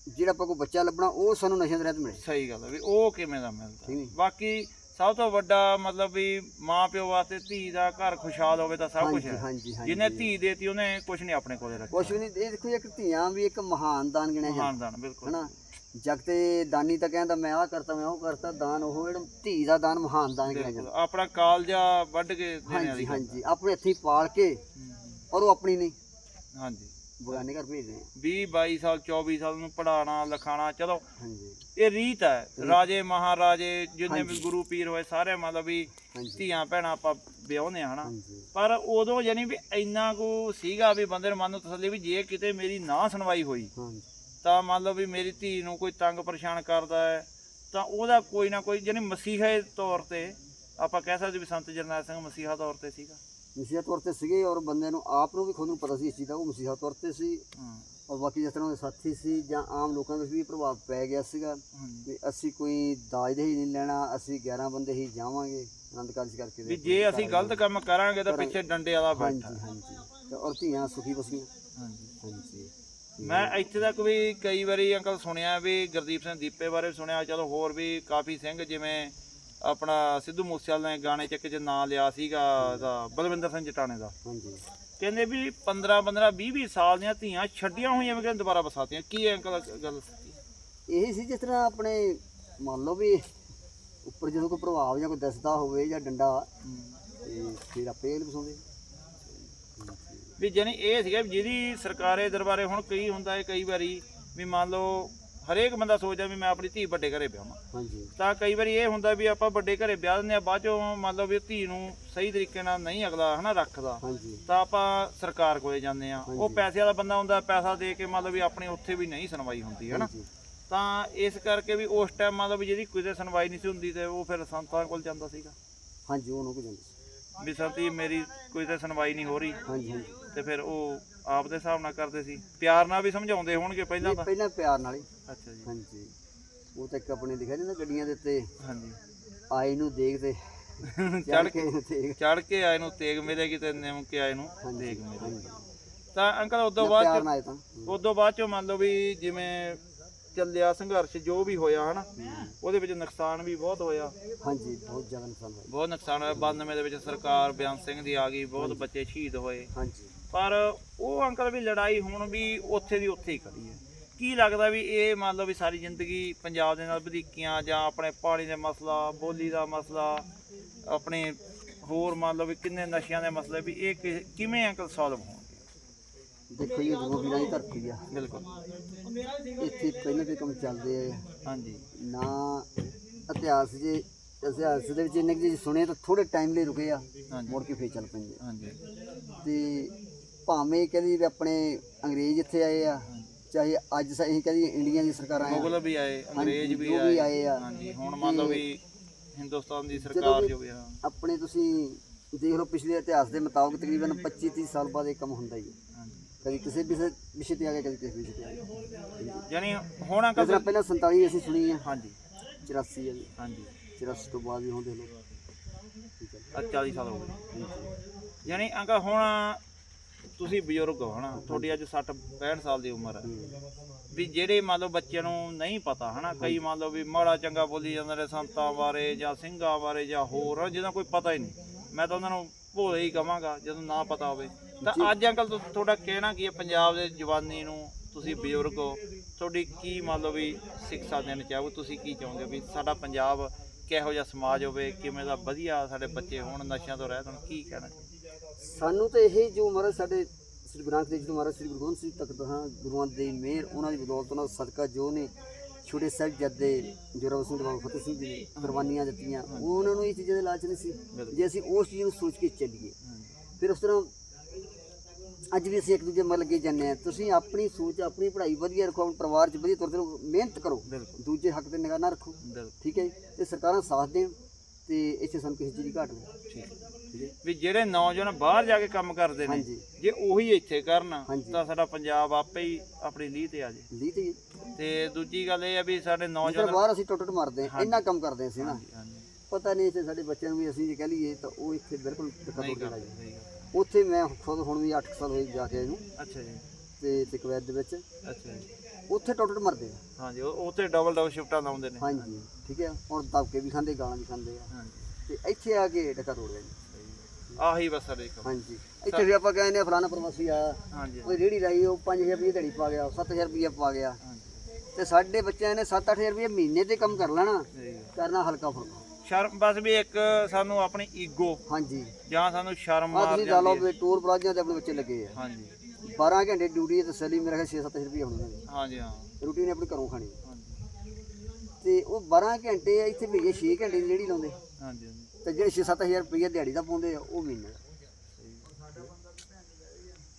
ਜਿਹੜਾ ਆਪਾਂ ਕੋਈ ਬੱਚਾ ਲੱਭਣਾ ਉਹ ਸਾਨੂੰ ਨਸ਼ਿਆਂ ਦੇ ਰਹਿਤ ਮਿਲੇ। ਸਹੀ ਗੱਲ ਹੈ ਵੀ ਉਹ ਕਿਵੇਂ ਦਾ ਮਿਲਦਾ। ਬਾਕੀ ਸਭ ਤੋਂ ਵੱਡਾ ਮਤਲਬ ਵੀ ਮਾਂ ਪਿਓ ਵਾਸਤੇ ਧੀ ਦਾ ਘਰ ਖੁਸ਼ਹਾਲ ਹੋਵੇ ਤਾਂ ਸਭ ਕੁਝ ਹਾਂਜੀ ਹੈ। ਹਾਂਜੀ ਹਾਂਜੀ। ਜਿਹਨੇ ਧੀ ਦੇਤੀ ਉਹਨੇ ਕੁਝ ਨਹੀਂ ਆਪਣੇ ਕੋਲੇ ਰੱਖਿਆ। ਕੁਛ ਵੀ ਨਹੀਂ ਇਹ ਦੇਖੋ ਇੱਕ ਧੀਆਂ ਵੀ ਇੱਕ ਮਹਾਨ ਦਾਨ ਗਿਣਿਆ ਜਾਂਦਾ। ਖਾਨਦਾਨ ਬਿਲਕੁਲ। ਹਨਾ? ਜਗ ਤੇ ਦਾਨੀ ਤਾਂ ਕਹਿੰਦਾ ਮੈਂ ਆਹ ਕਰਤਾ ਮੈਂ ਉਹ ਕਰਤਾ ਦਾਨ ਉਹ ਜਿਹੜਾ ਧੀ ਦਾ ਦਾਨ ਮਹਾਨ ਦਾਨ ਗਿਣਿਆ ਜਾਂਦਾ। ਆਪਣਾ ਕਾਲਜਾ ਵੱਢ ਕੇ ਦੇਣੇ ਵਾਲੀ ਹਾਂਜੀ ਗੱਲ। ਹਾਂਜੀ ਆਪਣੇ ਹੱਥੀਂ ਪਾਲ ਕੇ ਹਮ, ਔਰ ਉਹ ਆਪਣੀ ਨਹੀਂ। ਹਾਂਜੀ। ਬਗਾਨੇ ਘਰ ਭੇਜਦੇ ਆ। 20 22 ਸਾਲ 24 ਸਾਲ ਨੂੰ ਪੜਾਉਣਾ ਲਿਖਾਉਣਾ ਚਲੋ। ਹਾਂਜੀ। ਇਹ ਰੀਤ ਹੈ। ਰਾਜੇ ਮਹਾਰਾਜੇ ਜਿੰਨੇ ਵੀ ਗੁਰੂ ਪੀਰ ਹੋਏ ਸਾਰੇ ਮਤਲਬ ਵੀ ਧੀਆਂ ਭੈਣਾਂ ਆਪਾਂ ਵਿਆਹੁੰਦੇ ਆ ਹਨਾ? ਪਰ ਉਦੋਂ ਯਾਨੀ ਵੀ ਇੰਨਾ ਕੁ ਸੀਗਾ ਵੀ ਬੰਦੇ ਨੂੰ ਮਨ ਨੂੰ ਤਸੱਲੀ ਵੀ ਜੇ ਕਿਤੇ ਮੇਰੀ ਨਾ ਸੁਣਵਾਈ ਹੋਈ ਤਾਂ ਮੰਨ ਲਓ ਵੀ ਮੇਰੀ ਧੀ ਨੂੰ ਕੋਈ ਤੰਗ ਪਰੇਸ਼ਾਨ ਕਰਦਾ ਹੈ ਤਾਂ ਉਹਦਾ ਕੋਈ ਨਾ ਕੋਈ ਯਾਨੀ ਮਸੀਹੇ ਤੌਰ ਤੇ ਆਪਾਂ ਕਹਿ ਸਕਦੇ ਵੀ ਸੰਤ ਜਰਨੈਲ ਸਿੰਘ ਮਸੀਹਾ ਤੌਰ ਤੇ ਸੀਗਾ। ਮਸੀਹਾ ਤੌਰ ਤੇ ਸੀਗੇ ਔਰ ਬੰਦੇ ਨੂੰ ਆਪ ਨੂੰ ਵੀ ਖੁਦ ਨੂੰ ਪਤਾ ਸੀ ਇਸ ਚੀਜ਼ ਦਾ ਉਹ ਮਸੀਹਾ ਤੌਰ ਤੇ ਸੀ। ਔਰ ਬਾਕੀ ਜਿਸ ਤਰ੍ਹਾਂ ਉਹਦੇ ਸਾਥੀ ਸੀ ਜਾਂ ਆਮ ਲੋਕਾਂ ਵਿੱਚ ਵੀ ਪ੍ਰਭਾਵ ਪੈ ਗਿਆ ਸੀਗਾ ਵੀ ਅਸੀਂ ਕੋਈ ਦਾਜ ਦੇ ਹੀ ਨਹੀਂ ਲੈਣਾ ਅਸੀਂ 11 ਬੰਦੇ ਹੀ ਜਾਵਾਂਗੇ ਆਨੰਦ ਕਾਰਜ ਕਰਕੇ ਵੀ ਜੇ ਅਸੀਂ ਗਲਤ ਕੰਮ ਕਰਾਂਗੇ ਤਾਂ ਪਿੱਛੇ ਡੰਡੇ ਵਾਲਾ ਬੈਠਾ। ਹਾਂਜੀ ਹਾਂਜੀ। ਤੇ ਔਰ ਧੀਆਂ ਸੁਖੀ ਹਾਂਜੀ। ਹਾਂਜੀ। ਮੈਂ ਇੱਥੇ ਤੱਕ ਵੀ ਕਈ ਵਾਰੀ ਅੰਕਲ ਸੁਣਿਆ ਵੀ ਗੁਰਦੀਪ ਸਿੰਘ ਦੀਪੇ ਬਾਰੇ ਸੁਣਿਆ ਚਲੋ ਹੋਰ ਵੀ ਕਾਫੀ ਸਿੰਘ ਜਿਵੇਂ ਆਪਣਾ ਸਿੱਧੂ ਮੂਸੇਵਾਲੇ ਨੇ ਗਾਣੇ ਚ ਇੱਕ ਚ ਨਾਂ ਲਿਆ ਸੀਗਾ ਦਾ ਬਲਵਿੰਦਰ ਸਿੰਘ ਜਟਾਣੇ ਦਾ ਹਾਂਜੀ ਕਹਿੰਦੇ ਵੀ 15 15 20 20 ਸਾਲ ਦੀਆਂ ਧੀਆਂ ਛੱਡੀਆਂ ਹੋਈਆਂ ਵੀ ਕਹਿੰਦੇ ਦੁਬਾਰਾ ਬਸਾਤੀਆਂ ਕੀ ਅੰਕਲ ਗੱਲ? ਇਹ ਸੀ ਜਿਸ ਤਰ੍ਹਾਂ ਆਪਣੇ ਮੰਨ ਲਓ ਵੀ ਉੱਪਰ ਜਦੋਂ ਕੋਈ ਪ੍ਰਭਾਵ ਜਾਂ ਕੋਈ ਦਿਸਦਾ ਹੋਵੇ ਜਾਂ ਡੰਡਾ। ਤੇ ਫਿਰ ਆਪੇ ਇਹ ਵਸਾਉਂਦੇ ਵੀ ਜਾਨੀ ਇਹ ਸੀਗਾ ਵੀ ਜਿਹਦੀ ਸਰਕਾਰੇ ਦਰਬਾਰੇ ਹੁਣ ਕਈ ਹੁੰਦਾ ਹੈ ਕਈ ਵਾਰੀ ਵੀ ਮੰਨ ਲਓ ਹਰੇਕ ਬੰਦਾ ਸੋਚਦਾ ਵੀ ਮੈਂ ਆਪਣੀ ਧੀ ਵੱਡੇ ਘਰੇ ਵਿਆਹਾਂ ਹਾਂਜੀ। ਤਾਂ ਕਈ ਵਾਰੀ ਇਹ ਹੁੰਦਾ ਵੀ ਆਪਾਂ ਵੱਡੇ ਘਰੇ ਵਿਆਹ ਦਿੰਦੇ ਆ ਬਾਅਦ ਚੋਂ ਮੰਨ ਲਓ ਵੀ ਧੀ ਨੂੰ ਸਹੀ ਤਰੀਕੇ ਨਾਲ ਨਹੀਂ ਅਗਲਾ ਹਨਾ ਰੱਖਦਾ। ਹਾਂਜੀ। ਤਾਂ ਆਪਾਂ ਸਰਕਾਰ ਕੋਲੇ ਜਾਂਦੇ ਆ ਉਹ ਪੈਸੇ ਵਾਲਾ ਬੰਦਾ ਹੁੰਦਾ ਪੈਸਾ ਦੇ ਕੇ ਮੰਨ ਲਓ ਵੀ ਆਪਣੀ ਉੱਥੇ ਵੀ ਨਹੀਂ ਸੁਣਵਾਈ ਹੁੰਦੀ ਹੈ ਨਾ ਹਾਂਜੀ। ਤਾਂ ਇਸ ਕਰਕੇ ਵੀ ਉਸ ਟਾਈਮ ਵੀ ਜਿਹਦੀ ਕੋਈ ਸੁਣਵਾਈ ਨਹੀਂ ਸੀ ਹੁੰਦੀ ਤੇ ਉਹ ਫਿਰ ਸੰਤਾਂ ਕੋਲ ਜਾਂਦਾ ਸੀਗਾ। ਹਾਂਜੀ ਉਹਨੂੰ ਕੋ ਜਾਂਦੇ ਸੀ। ਵੀ ਸੰਤੀ ਮੇਰੀ ਕੋਈ ਤਾਂ ਸੁਣਵਾਈ ਨਹੀਂ ਹੋ ਰਹੀ। ਹਾਂਜੀ। ਤੇ ਫਿਰ ਉਹ ਆਪ ਦੇ ਹਿਸਾਬ ਨਾਲ ਕਰਦੇ ਸੀ। ਪਿਆਰ ਨਾਲ ਵੀ ਸਮਝਾਉਂਦੇ ਹੋਣਗੇ ਪਹਿਲਾਂ ਇਹ ਤਾਂ। ਪਹਿਲਾਂ ਪਿਆਰ ਨਾਲ ਹੀ। ਅੱਛਾ ਜੀ। ਹਾਂਜੀ। ਉਹ ਤਾਂ ਇੱਕ ਆਪਣੇ ਦਿਖਿਆ ਨਹੀਂ ਗੱਡੀਆਂ ਦੇ ਉੱਤੇ। ਹਾਂਜੀ। ਆਏ ਨੂੰ ਦੇਖਦੇ ਚੜ ਕੇ ਦੇਖ। ਚੜ ਕੇ ਆਏ ਨੂੰ ਤੇਗ ਮਿਲੇਗੀ ਤੇ ਨਿਮ ਕੇ ਆਏ ਨੂੰ ਮਿਲੇਗੀ ਹਾਂਜੀ। ਤਾਂ ਅੰਕਲ ਉਦੋਂ ਬਾਅਦ ਉਦੋਂ ਬਾਅਦ ਚੋਂ ਮੰਨ ਲਓ ਵੀ ਜਿਵੇਂ ਚੱਲਿਆ ਸੰਘਰਸ਼ ਜੋ ਵੀ ਹੋਇਆ ਹਨਾ ਉਹਦੇ ਵਿੱਚ ਨੁਕਸਾਨ ਵੀ ਬਹੁਤ ਹੋਇਆ। ਹਾਂਜੀ ਬਹੁਤ ਜ਼ਿਆਦਾ ਨੁਕਸਾਨ ਹੋਇਆ। ਬਹੁਤ ਨੁਕਸਾਨ ਹੋਇਆ। 92 ਦੇ ਵਿੱਚ ਸਰਕਾਰ ਬਿਆਨ ਸਿੰਘ ਦੀ ਆ ਗਈ ਬਹੁਤ ਬੱਚੇ ਸ਼ਹੀਦ ਹੋਏ। ਹਾਂਜੀ। ਪਰ ਉਹ ਅੰਕਲ ਵੀ ਲੜਾਈ ਹੁਣ ਵੀ ਉੱਥੇ ਦੀ ਉੱਥੇ ਹੀ ਖੜੀ ਹੈ। ਕੀ ਲੱਗਦਾ ਵੀ ਇਹ ਮੰਨ ਲਓ ਵੀ ਸਾਰੀ ਜ਼ਿੰਦਗੀ ਪੰਜਾਬ ਦੇ ਨਾਲ ਵਧੀਕੀਆਂ ਜਾਂ ਆਪਣੇ ਪਾਣੀ ਦੇ ਮਸਲਾ ਬੋਲੀ ਦਾ ਮਸਲਾ ਆਪਣੇ ਹੋਰ ਮੰਨ ਲਓ ਵੀ ਕਿੰਨੇ ਨਸ਼ਿਆਂ ਦੇ ਮਸਲੇ ਵੀ ਇਹ ਕਿ- ਕਿਵੇਂ ਅੰਕਲ ਸੋਲਵ ਹੋਣਗੇ? ਦੇਖੋ ਜੀ ਗੁਰੂ ਵੀਰਾਂ ਦੀ ਧਰਤੀ ਆ। ਬਿਲਕੁਲ। ਇੱਥੇ ਪਹਿਲਾਂ ਦੇ ਕੰਮ ਚੱਲਦੇ ਆ। ਹਾਂਜੀ। ਨਾ ਇਤਿਹਾਸ ਜੇ ਇਤਿਹਾਸ ਦੇ ਵਿੱਚ ਇੰਨੇ ਕੁ ਜੇ ਸੁਣੇ ਤਾਂ ਥੋੜੇ ਟਾਈਮ ਲਈ ਰੁਕੇ ਆ। ਹਾਂਜੀ। ਮੁੜ ਕੇ ਫੇਰ ਚੱਲ ਪੈਂਦੇ ਆ। ਹਾਂਜੀ। ਤੇ ਭਾਵੇਂ ਕਹਿੰਦੀ ਵੀ ਆਪਣੇ ਅੰਗਰੇਜ਼ ਇੱਥੇ ਆਏ ਆ ਚਾਹੇ ਅੱਜ ਸ- ਅਸੀਂ ਕਹਿੰਦੀ ਇੰਡੀਆ ਦੀ ਸਰਕਾਰਾਂ ਆ। ਮੁਗਲ ਵੀ ਆਏ ਅੰਗਰੇਜ਼ ਵੀ ਆਏ। ਆਏ ਆ। ਹਾਂਜੀ ਹੁਣ ਮੰਨ ਲਓ ਵੀ ਹਿੰਦੁਸਤਾਨ ਦੀ ਸਰਕਾਰ ਜੋ ਵੀ ਆ। ਆਪਣੇ ਤੁਸੀਂ ਦੇਖ ਲਓ ਪਿਛਲੇ ਇਤਿਹਾਸ ਦੇ ਮੁਤਾਬਕ ਤਕਰੀਬਨ 25 30 ਸਾਲ ਬਾਅਦ ਇਹ ਕੰਮ ਹੁੰਦਾ ਹੀ ਕਦੀ ਕਿਸੇ ਵਿਸ਼ੇ ਵਿਸ਼ੇ ਤੇ ਆ ਗਿਆ ਕਦੀ ਕਿਸੇ ਵਿਸ਼ੇ ਤੇ ਆ ਗਿਆ। ਯਾਨੀ ਹੁਣ ਅੰਕਲ ਪਹਿਲਾਂ 47 ਅਸੀਂ ਸੁਣੀ ਆ। ਹਾਂਜੀ। 84 ਆ ਜੀ। ਹਾਂਜੀ। 84 ਤੋਂ ਬਾਅਦ ਵੀ ਹੁੰਦੇ ਲੋਕ। ਠੀਕ ਹੈ ਅੱਜ 40 ਸਾਲ ਹੋ ਗਏ। ਯਾਨੀ ਅੰਕਲ ਹੁਣ ਤੁਸੀਂ ਬਜ਼ੁਰਗ ਹੋ ਹਨਾ ਤੁਹਾਡੀ ਅੱਜ 60 65 ਸਾਲ ਦੀ ਉਮਰ ਹੈ। ਵੀ ਜਿਹੜੇ ਮੰਨ ਲਓ ਬੱਚਿਆਂ ਨੂੰ ਨਹੀਂ ਪਤਾ ਹਨਾ ਕਈ ਮੰਨ ਲਓ ਵੀ ਮਾੜਾ ਚੰਗਾ ਬੋਲੀ ਜਾਂਦੇ ਨੇ ਸੰਤਾਂ ਬਾਰੇ ਜਾਂ ਸਿੰਘਾਂ ਬਾਰੇ ਜਾਂ ਹੋਰ ਜਿਹਦਾ ਕੋਈ ਪਤਾ ਹੀ ਨਹੀਂ। ਮੈਂ ਤਾਂ ਉਹਨਾਂ ਨੂੰ ਭੋਲੇ ਹੀ ਕਵਾਂਗਾ ਜਦੋਂ ਨਾ ਪਤਾ ਹੋਵੇ। ਤਾਂ ਅੱਜ ਅੰਕਲ ਤੁਹਾਡਾ ਕਹਿਣਾ ਕੀ ਹੈ ਪੰਜਾਬ ਦੇ ਜਵਾਨੀ ਨੂੰ ਤੁਸੀਂ ਬਜ਼ੁਰਗ ਹੋ ਤੁਹਾਡੀ ਕੀ ਮੰਨ ਲਓ ਵੀ ਸਿੱਖਿਆ ਦੇਣੀ ਚਾਹੋ ਤੁਸੀਂ ਕੀ ਚਾਹੁੰਦੇ ਹੋ ਵੀ ਸਾਡਾ ਪੰਜਾਬ ਕਿਹੋ ਜਿਹਾ ਸਮਾਜ ਹੋਵੇ ਕਿਵੇਂ ਦਾ ਵਧੀਆ ਸਾਡੇ ਬੱਚੇ ਹੋਣ ਨਸ਼ਿਆਂ ਤੋਂ ਰਹਿਤ ਹੋਣ ਕੀ ਕਹਿਣਾ? ਸਾਨੂੰ ਤਾਂ ਇਹ ਜੋ ਮਹਾਰਾਜ ਸਾਡੇ ਸ੍ਰੀ ਗੁਰੂ ਨਾਨਕ ਦੇਵ ਜੀ ਤੋਂ ਮਹਾਰਾਜ ਸ੍ਰੀ ਗੁਰੂ ਗੋਬਿੰਦ ਸਿੰਘ ਤੱਕ ਹਾਂ ਗੁਰੂਆਂ ਦੀ ਮਿਹਰ ਉਹਨਾਂ ਦੀ ਬਦੌਲਤ ਉਹਨਾਂ ਦਾ ਸਦਕਾ ਜੋ ਨੇ ਛੋਟੇ ਸਾਹਿਬ ਜੱਦੇ ਜੋਰਾਵਰ ਸਿੰਘ ਬਾਬਾ ਫਤਿਹ ਸਿੰਘ ਜੀ ਨੇ ਕੁਰਬਾਨੀਆਂ ਦਿੱਤੀਆਂ ਉਹਨਾਂ ਨੂੰ ਇਹ ਚੀਜ਼ਾਂ ਦੇ ਲਾਲਚ ਨਹੀਂ ਸੀ। ਜੇ ਅਸੀਂ ਉਸ ਚੀਜ਼ ਨੂੰ ਸੋਚ ਕੇ ਚੱਲੀਏ ਫਿਰ ਉਸ ਤਰ੍ਹਾਂ ਅੱਜ ਵੀ ਅਸੀਂ ਇੱਕ ਦੂਜੇ ਮਲ ਲੱਗੇ ਜਾਂਦੇ ਆ ਤੁਸੀਂ ਆਪਣੀ ਸੋਚ ਆਪਣੀ ਪੜ੍ਹਾਈ ਵਧੀਆ ਰੱਖੋ ਆਪਣੇ ਪਰਿਵਾਰ 'ਚ ਵਧੀਆ ਤੌਰ ਤੇ ਮਿਹਨਤ ਕਰੋ। ਦੂਜੇ ਹੱਕ ਤੇ ਨਿਗਾਹ ਨਾ ਰੱਖੋ। ਠੀਕ ਹੈ ਜੀ? ਤੇ ਸਰਕਾਰਾਂ ਸਾਥ ਦੇਣ ਤੇ ਇੱਥੇ ਸਾਨੂੰ ਕਿਸੇ ਚੀਜ਼ ਦੀ ਘਾਟ ਨਹੀਂ। ਵੀ ਜਿਹੜੇ ਨੌਜਵਾਨ ਬਾਹਰ ਜਾ ਕੇ ਕੰਮ ਕਰਦੇ ਨੇ ਹਾਂਜੀ। ਜੇ ਉਹੀ ਇੱਥੇ ਕਰਨ ਹਾਂਜੀ। ਤਾਂ ਸਾਡਾ ਪੰਜਾਬ ਆਪੇ ਹੀ ਆਪਣੀ ਲੀਹ ਤੇ ਆ ਜੇ। ਤੇ ਤੇ ਦੂਜੀ ਗੱਲ ਇਹ ਆ ਵੀ ਸਾਡੇ ਨੌਜਵਾਨ ਬਾਹਰ ਅਸੀਂ ਟੁੱਟ ਟੁੱਟ ਮਾਰਦੇ ਹਾਂ ਇੰਨਾ ਕੰਮ ਕਰਦੇ ਸੀ ਨਾ। ਹਾਂਜੀ, ਪਤਾ ਨਹੀਂ ਇੱਥੇ ਸਾਡੇ ਬੱਚਿਆਂ ਨੂੰ ਵੀ ਅਸੀਂ ਜੇ ਕਹਿ ਲਈਏ ਤਾਂ ਉਹ ਇੱਥੇ ਬਿਲਕੁਲ ਨਹੀਂ ਕਰਦੇ ਸਹੀ ਗੱਲ। ਉੱਥੇ ਮੈਂ ਖੁਦ ਹੁਣ ਵੀ 8 ਸਾਲ ਹੋਏ ਜਾ ਕੇ ਇਹਨੂੰ ਅੱਛਾ ਜੀ। ਤੇ ਤੇ ਕੁਵੈਤ ਦੇ ਵਿੱਚ। ਅੱਛਾ ਜੀ। ਉੱਥੇ ਟੁੱਟ ਟੁੱਟ ਮਰਦੇ ਆ। ਹਾਂਜੀ ਉਹ ਉੱਥੇ ਡਬਲ ਡਬਲ ਸ਼ਿਫਟਾਂ ਲਾਉਂਦੇ ਨੇ। ਹਾਂਜੀ ਠੀਕ ਹੈ। ਹੁਣ ਦਬਕੇ ਵੀ ਖਾਂਦੇ ਗਾਲਾਂ ਵੀ ਖਾਂਦੇ ਆ। ਹਾਂਜੀ। ਤੇ ਇੱਥੇ ਆ ਕੇ ਟੱਕਰ ਤੋੜਦੇ ਨੇ। ਆਹੀ ਬਸ ਸਾਡੇ ਕੰਮ ਹਾਂਜੀ। ਇੱਥੇ ਵੀ ਆਪਾਂ ਕਹਿੰਦੇ ਆ ਫਲਾਣਾ ਪ੍ਰਵਾਸੀ ਆ ਹਾਂਜੀ। ਉਹ ਰੇੜੀ ਲਾਈ ਉਹ 5000 ਰੁਪਏ ਦਿਹਾੜੀ ਪਾ ਗਿਆ 7000 ਰੁਪਏ ਪਾ ਗਿਆ। ਤੇ ਸਾਡੇ ਬੱਚਿਆਂ ਨੇ 7-8000 ਰੁਪਏ ਮਹੀਨੇ ਤੇ ਕੰਮ ਕਰ ਲੈਣਾ। ਕਰਨਾ ਹਲਕਾ ਫੁਲਕਾ। ਸ਼ਰਮ ਬਸ ਵੀ ਇੱਕ ਸਾਨੂੰ ਆਪਣੀ ਈਗੋ ਹਾਂਜੀ। ਜਾਂ ਸਾਨੂੰ ਸ਼ਰਮ ਆ ਮਾਰ ਤੁਸੀਂ ਜਾਂਦੀ ਹੈ। ਵੀ ਟੂਰ ਪਲਾਜ਼ਿਆਂ ਤੇ ਆਪਣੇ ਬੱਚੇ ਲੱਗੇ ਆ। ਹਾਂਜੀ। 12 ਘੰਟੇ ਡਿਊਟੀ ਤੇ ਸੈਲਰੀ ਮੇਰਾ ਖਿਆਲ 6-7000 ਰੁਪਏ ਹੋਣੀ ਹਾਂਜੀ ਹਾਂ। ਰੂਟੀਨ ਆਪਣੀ ਘਰੋਂ ਖਾਣੀ। ਹਾਂਜੀ। ਤੇ ਉਹ 12 ਘੰਟੇ ਇੱਥੇ ਭਈਏ 6 ਘੰਟੇ ਰੇੜੀ ਲਾਉਂਦੇ। ਹਾਂਜੀ ਹਾਂਜੀ। ਤੇ ਜਿਹੜੇ 6-7000 ਰੁਪਏ ਦਿਹਾੜੀ ਦਾ ਪਾਉਂਦੇ ਆ ਉਹ ਮਹੀਨੇ। ਦਾ।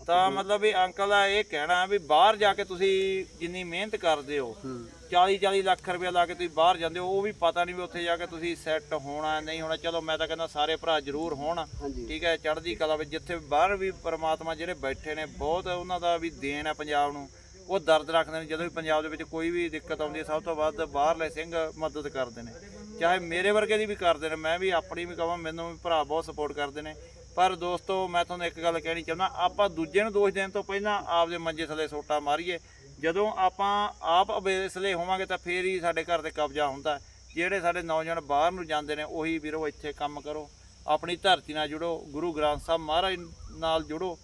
ਤਾਂ ਮਤਲਬ ਵੀ ਅੰਕਲ ਦਾ ਇਹ ਕਹਿਣਾ ਵੀ ਬਾਹਰ ਜਾ ਕੇ ਤੁਸੀਂ ਜਿੰਨੀ ਮਿਹਨਤ ਕਰਦੇ ਹੋ ਹੂੰ। 40 40 ਲੱਖ ਰੁਪਏ ਲਾ ਕੇ ਤੁਸੀਂ ਬਾਹਰ ਜਾਂਦੇ ਹੋ ਉਹ ਵੀ ਪਤਾ ਨਹੀਂ ਵੀ ਉੱਥੇ ਜਾ ਕੇ ਤੁਸੀਂ ਸੈੱਟ ਹੋਣਾ ਨਹੀਂ ਹੋਣਾ। ਚਲੋ ਮੈਂ ਤਾਂ ਕਹਿੰਦਾ ਸਾਰੇ ਭਰਾ ਜ਼ਰੂਰ ਹੋਣ ਠੀਕ ਹੈ ਚੜ੍ਹਦੀ ਕਲਾ ਵਿੱਚ ਜਿੱਥੇ ਬਾਹਰ ਵੀ ਪ੍ਰਮਾਤਮਾ ਜਿਹੜੇ ਬੈਠੇ ਨੇ ਬਹੁਤ ਉਹਨਾਂ ਦਾ ਵੀ ਦੇਣ ਹੈ ਪੰਜਾਬ ਨੂੰ। ਉਹ ਦਰਦ ਰੱਖਦੇ ਨੇ, ਜਦੋਂ ਵੀ ਪੰਜਾਬ ਦੇ ਵਿੱਚ ਕੋਈ ਵੀ ਦਿੱਕਤ ਆਉਂਦੀ ਹੈ, ਸਭ ਤੋਂ ਵੱਧ ਬਾਹਰਲੇ ਸਿੰਘ ਮਦਦ ਕਰਦੇ ਨੇ। ਚਾਹੇ ਮੇਰੇ ਵਰਗੇ ਦੀ ਵੀ ਕਰਦੇ ਨੇ, ਮੈਂ ਵੀ ਆਪਣੀ ਵੀ ਕਹਾਂ ਮੈਨੂੰ ਵੀ ਭਰਾ ਬਹੁਤ ਸਪੋਰਟ ਕਰਦੇ ਨੇ। ਪਰ ਦੋਸਤੋ, ਮੈਂ ਤੁਹਾਨੂੰ ਇੱਕ ਗੱਲ ਕਹਿਣੀ ਚਾਹੁੰਦਾ, ਆਪਾਂ ਦੂਜੇ ਨੂੰ ਦੋਸ਼ ਦੇਣ ਤੋਂ ਪਹਿਲਾਂ ਆਪਦੇ ਮੰਜੇ ਥੱਲੇ ਸੋਟਾ ਮਾਰੀਏ। ਜਦੋਂ ਆਪਾਂ ਆਪ ਅਵੇਸਲੇ ਹੋਵਾਂਗੇ ਤਾਂ ਫੇਰ ਹੀ ਸਾਡੇ ਘਰ ਤੇ ਕਬਜ਼ਾ ਹੁੰਦਾ ਜਿਹੜੇ ਸਾਡੇ ਨੌਜਵਾਨ ਬਾਹਰ ਨੂੰ ਜਾਂਦੇ ਨੇ, ਉਹੀ ਵੀਰੋ, ਇੱਥੇ ਕੰਮ ਕਰੋ। ਆਪਣੀ ਧਰਤੀ ਨਾਲ ਜੁੜੋ, ਗੁਰੂ ਗ੍ਰੰਥ ਸਾਹਿਬ ਮਹਾਰਾਜ ਨਾਲ ਜੁੜੋ।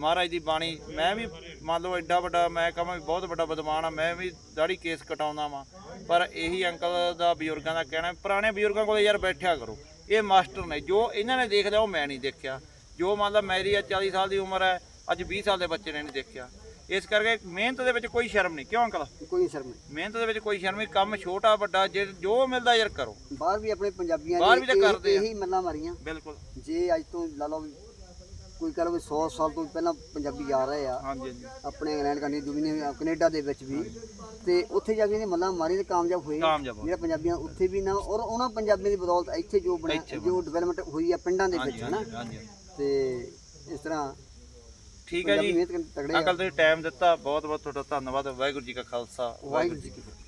ਮਹਾਰਾਜ ਦੀ ਬਾਣੀ ਮੈਂ ਵੀ ਮੰਨ ਲਓ ਐਡਾ ਵੱਡਾ ਮੈਂ ਕਹਾਂ ਵੀ ਬਹੁਤ ਵੱਡਾ ਵਿਦਵਾਨ ਆ ਮੈਂ ਵੀ ਦਾੜੀ ਕੇਸ ਕਟਾਉਂਦਾ ਵਾਂ। ਪਰ ਇਹੀ ਅੰਕਲ ਦਾ ਬਜ਼ੁਰਗਾਂ ਦਾ ਕਹਿਣਾ ਪੁਰਾਣੇ ਬਜ਼ੁਰਗਾਂ ਕੋਲੇ ਯਾਰ ਬੈਠਿਆ ਕਰੋ ਇਹ ਮਾਸਟਰ ਨੇ ਜੋ ਇਹਨਾਂ ਨੇ ਦੇਖ ਲਿਆ ਉਹ ਮੈਂ ਨਹੀਂ ਦੇਖਿਆ। ਜੋ ਮੰਨ ਲਾ ਮੇਰੀ ਆ 40 ਸਾਲ ਦੀ ਉਮਰ ਹੈ ਅੱਜ 20 ਸਾਲ ਦੇ ਬੱਚੇ ਨੇ ਨਹੀਂ ਦੇਖਿਆ। ਇਸ ਕਰਕੇ ਮਿਹਨਤ ਦੇ ਵਿੱਚ ਕੋਈ ਸ਼ਰਮ ਨਹੀਂ ਕਿਉਂ ਅੰਕਲ? ਕੋਈ ਸ਼ਰਮ ਨਹੀਂ। ਮਿਹਨਤ ਦੇ ਵਿੱਚ ਕੋਈ ਸ਼ਰਮ ਨਹੀਂ ਕੰਮ ਛੋਟਾ ਵੱਡਾ ਜੇ ਜੋ ਮਿਲਦਾ ਯਾਰ ਕਰੋ। ਬਾਹਰ ਵੀ ਆਪਣੇ ਪੰਜਾਬੀਆਂ ਬਾਹਰ ਵੀ ਤਾਂ ਕਰਦੇ ਆ। ਇਹੀ ਮੱਲਾਂ ਮਾਰੀਆਂ। ਬਿਲਕੁਲ। ਜੇ ਅੱਜ ਤੋਂ ਲਾ ਲਓ ਕੋਈ ਕਹ ਲਓ ਵੀ 100 ਸਾਲ ਤੋਂ ਪਹਿਲਾਂ ਪੰਜਾਬੀ ਆ ਰਹੇ ਆ। ਹਾਂਜੀ ਹਾਂਜੀ। ਆਪਣੇ ਇੰਗਲੈਂਡ ਕੰਟਰੀ ਜੋ ਵੀ ਨੇ ਕੈਨੇਡਾ ਦੇ ਵਿੱਚ ਵੀ। ਤੇ ਉੱਥੇ ਜਾ ਕੇ ਇਹਨੇ ਮੱਲਾਂ ਮਾਰੀ ਤੇ ਕਾਮਯਾਬ ਹੋਏ। ਕਾਮਯਾਬ ਹੋਏ। ਜਿਹੜਾ ਪੰਜਾਬੀਆਂ ਉੱਥੇ ਵੀ ਨਾ ਔਰ ਉਹਨਾਂ ਪੰਜਾਬੀਆਂ ਦੀ ਬਦੌਲਤ ਇੱਥੇ ਜੋ ਬਣਿਆ ਜੋ ਡਿਵੈਲਪਮੈਂਟ ਹੋਈ ਆ ਪਿੰਡਾਂ ਦੇ ਵਿੱਚ ਹਨਾ? ਹਾਂਜੀ ਹਾਂਜੀ। ਤੇ ਇਸ ਤਰ੍ਹਾਂ ਠੀਕ ਹੈ ਪੰਜਾਬੀ ਜੀ ਮਿਹਨਤ ਕਰਨ ਤਗੜੇ ਆ। ਅੰਕਲ ਤੁਸੀਂ ਟਾਈਮ ਦਿੱਤਾ ਬਹੁਤ ਬਹੁਤ ਤੁਹਾਡਾ ਧੰਨਵਾਦ। ਵਾਹਿਗੁਰੂ ਜੀ ਕਾ ਖਾਲਸਾ ਵਾਹਿਗੁਰੂ ਜੀ ਕੀ ਫਤਿਹ।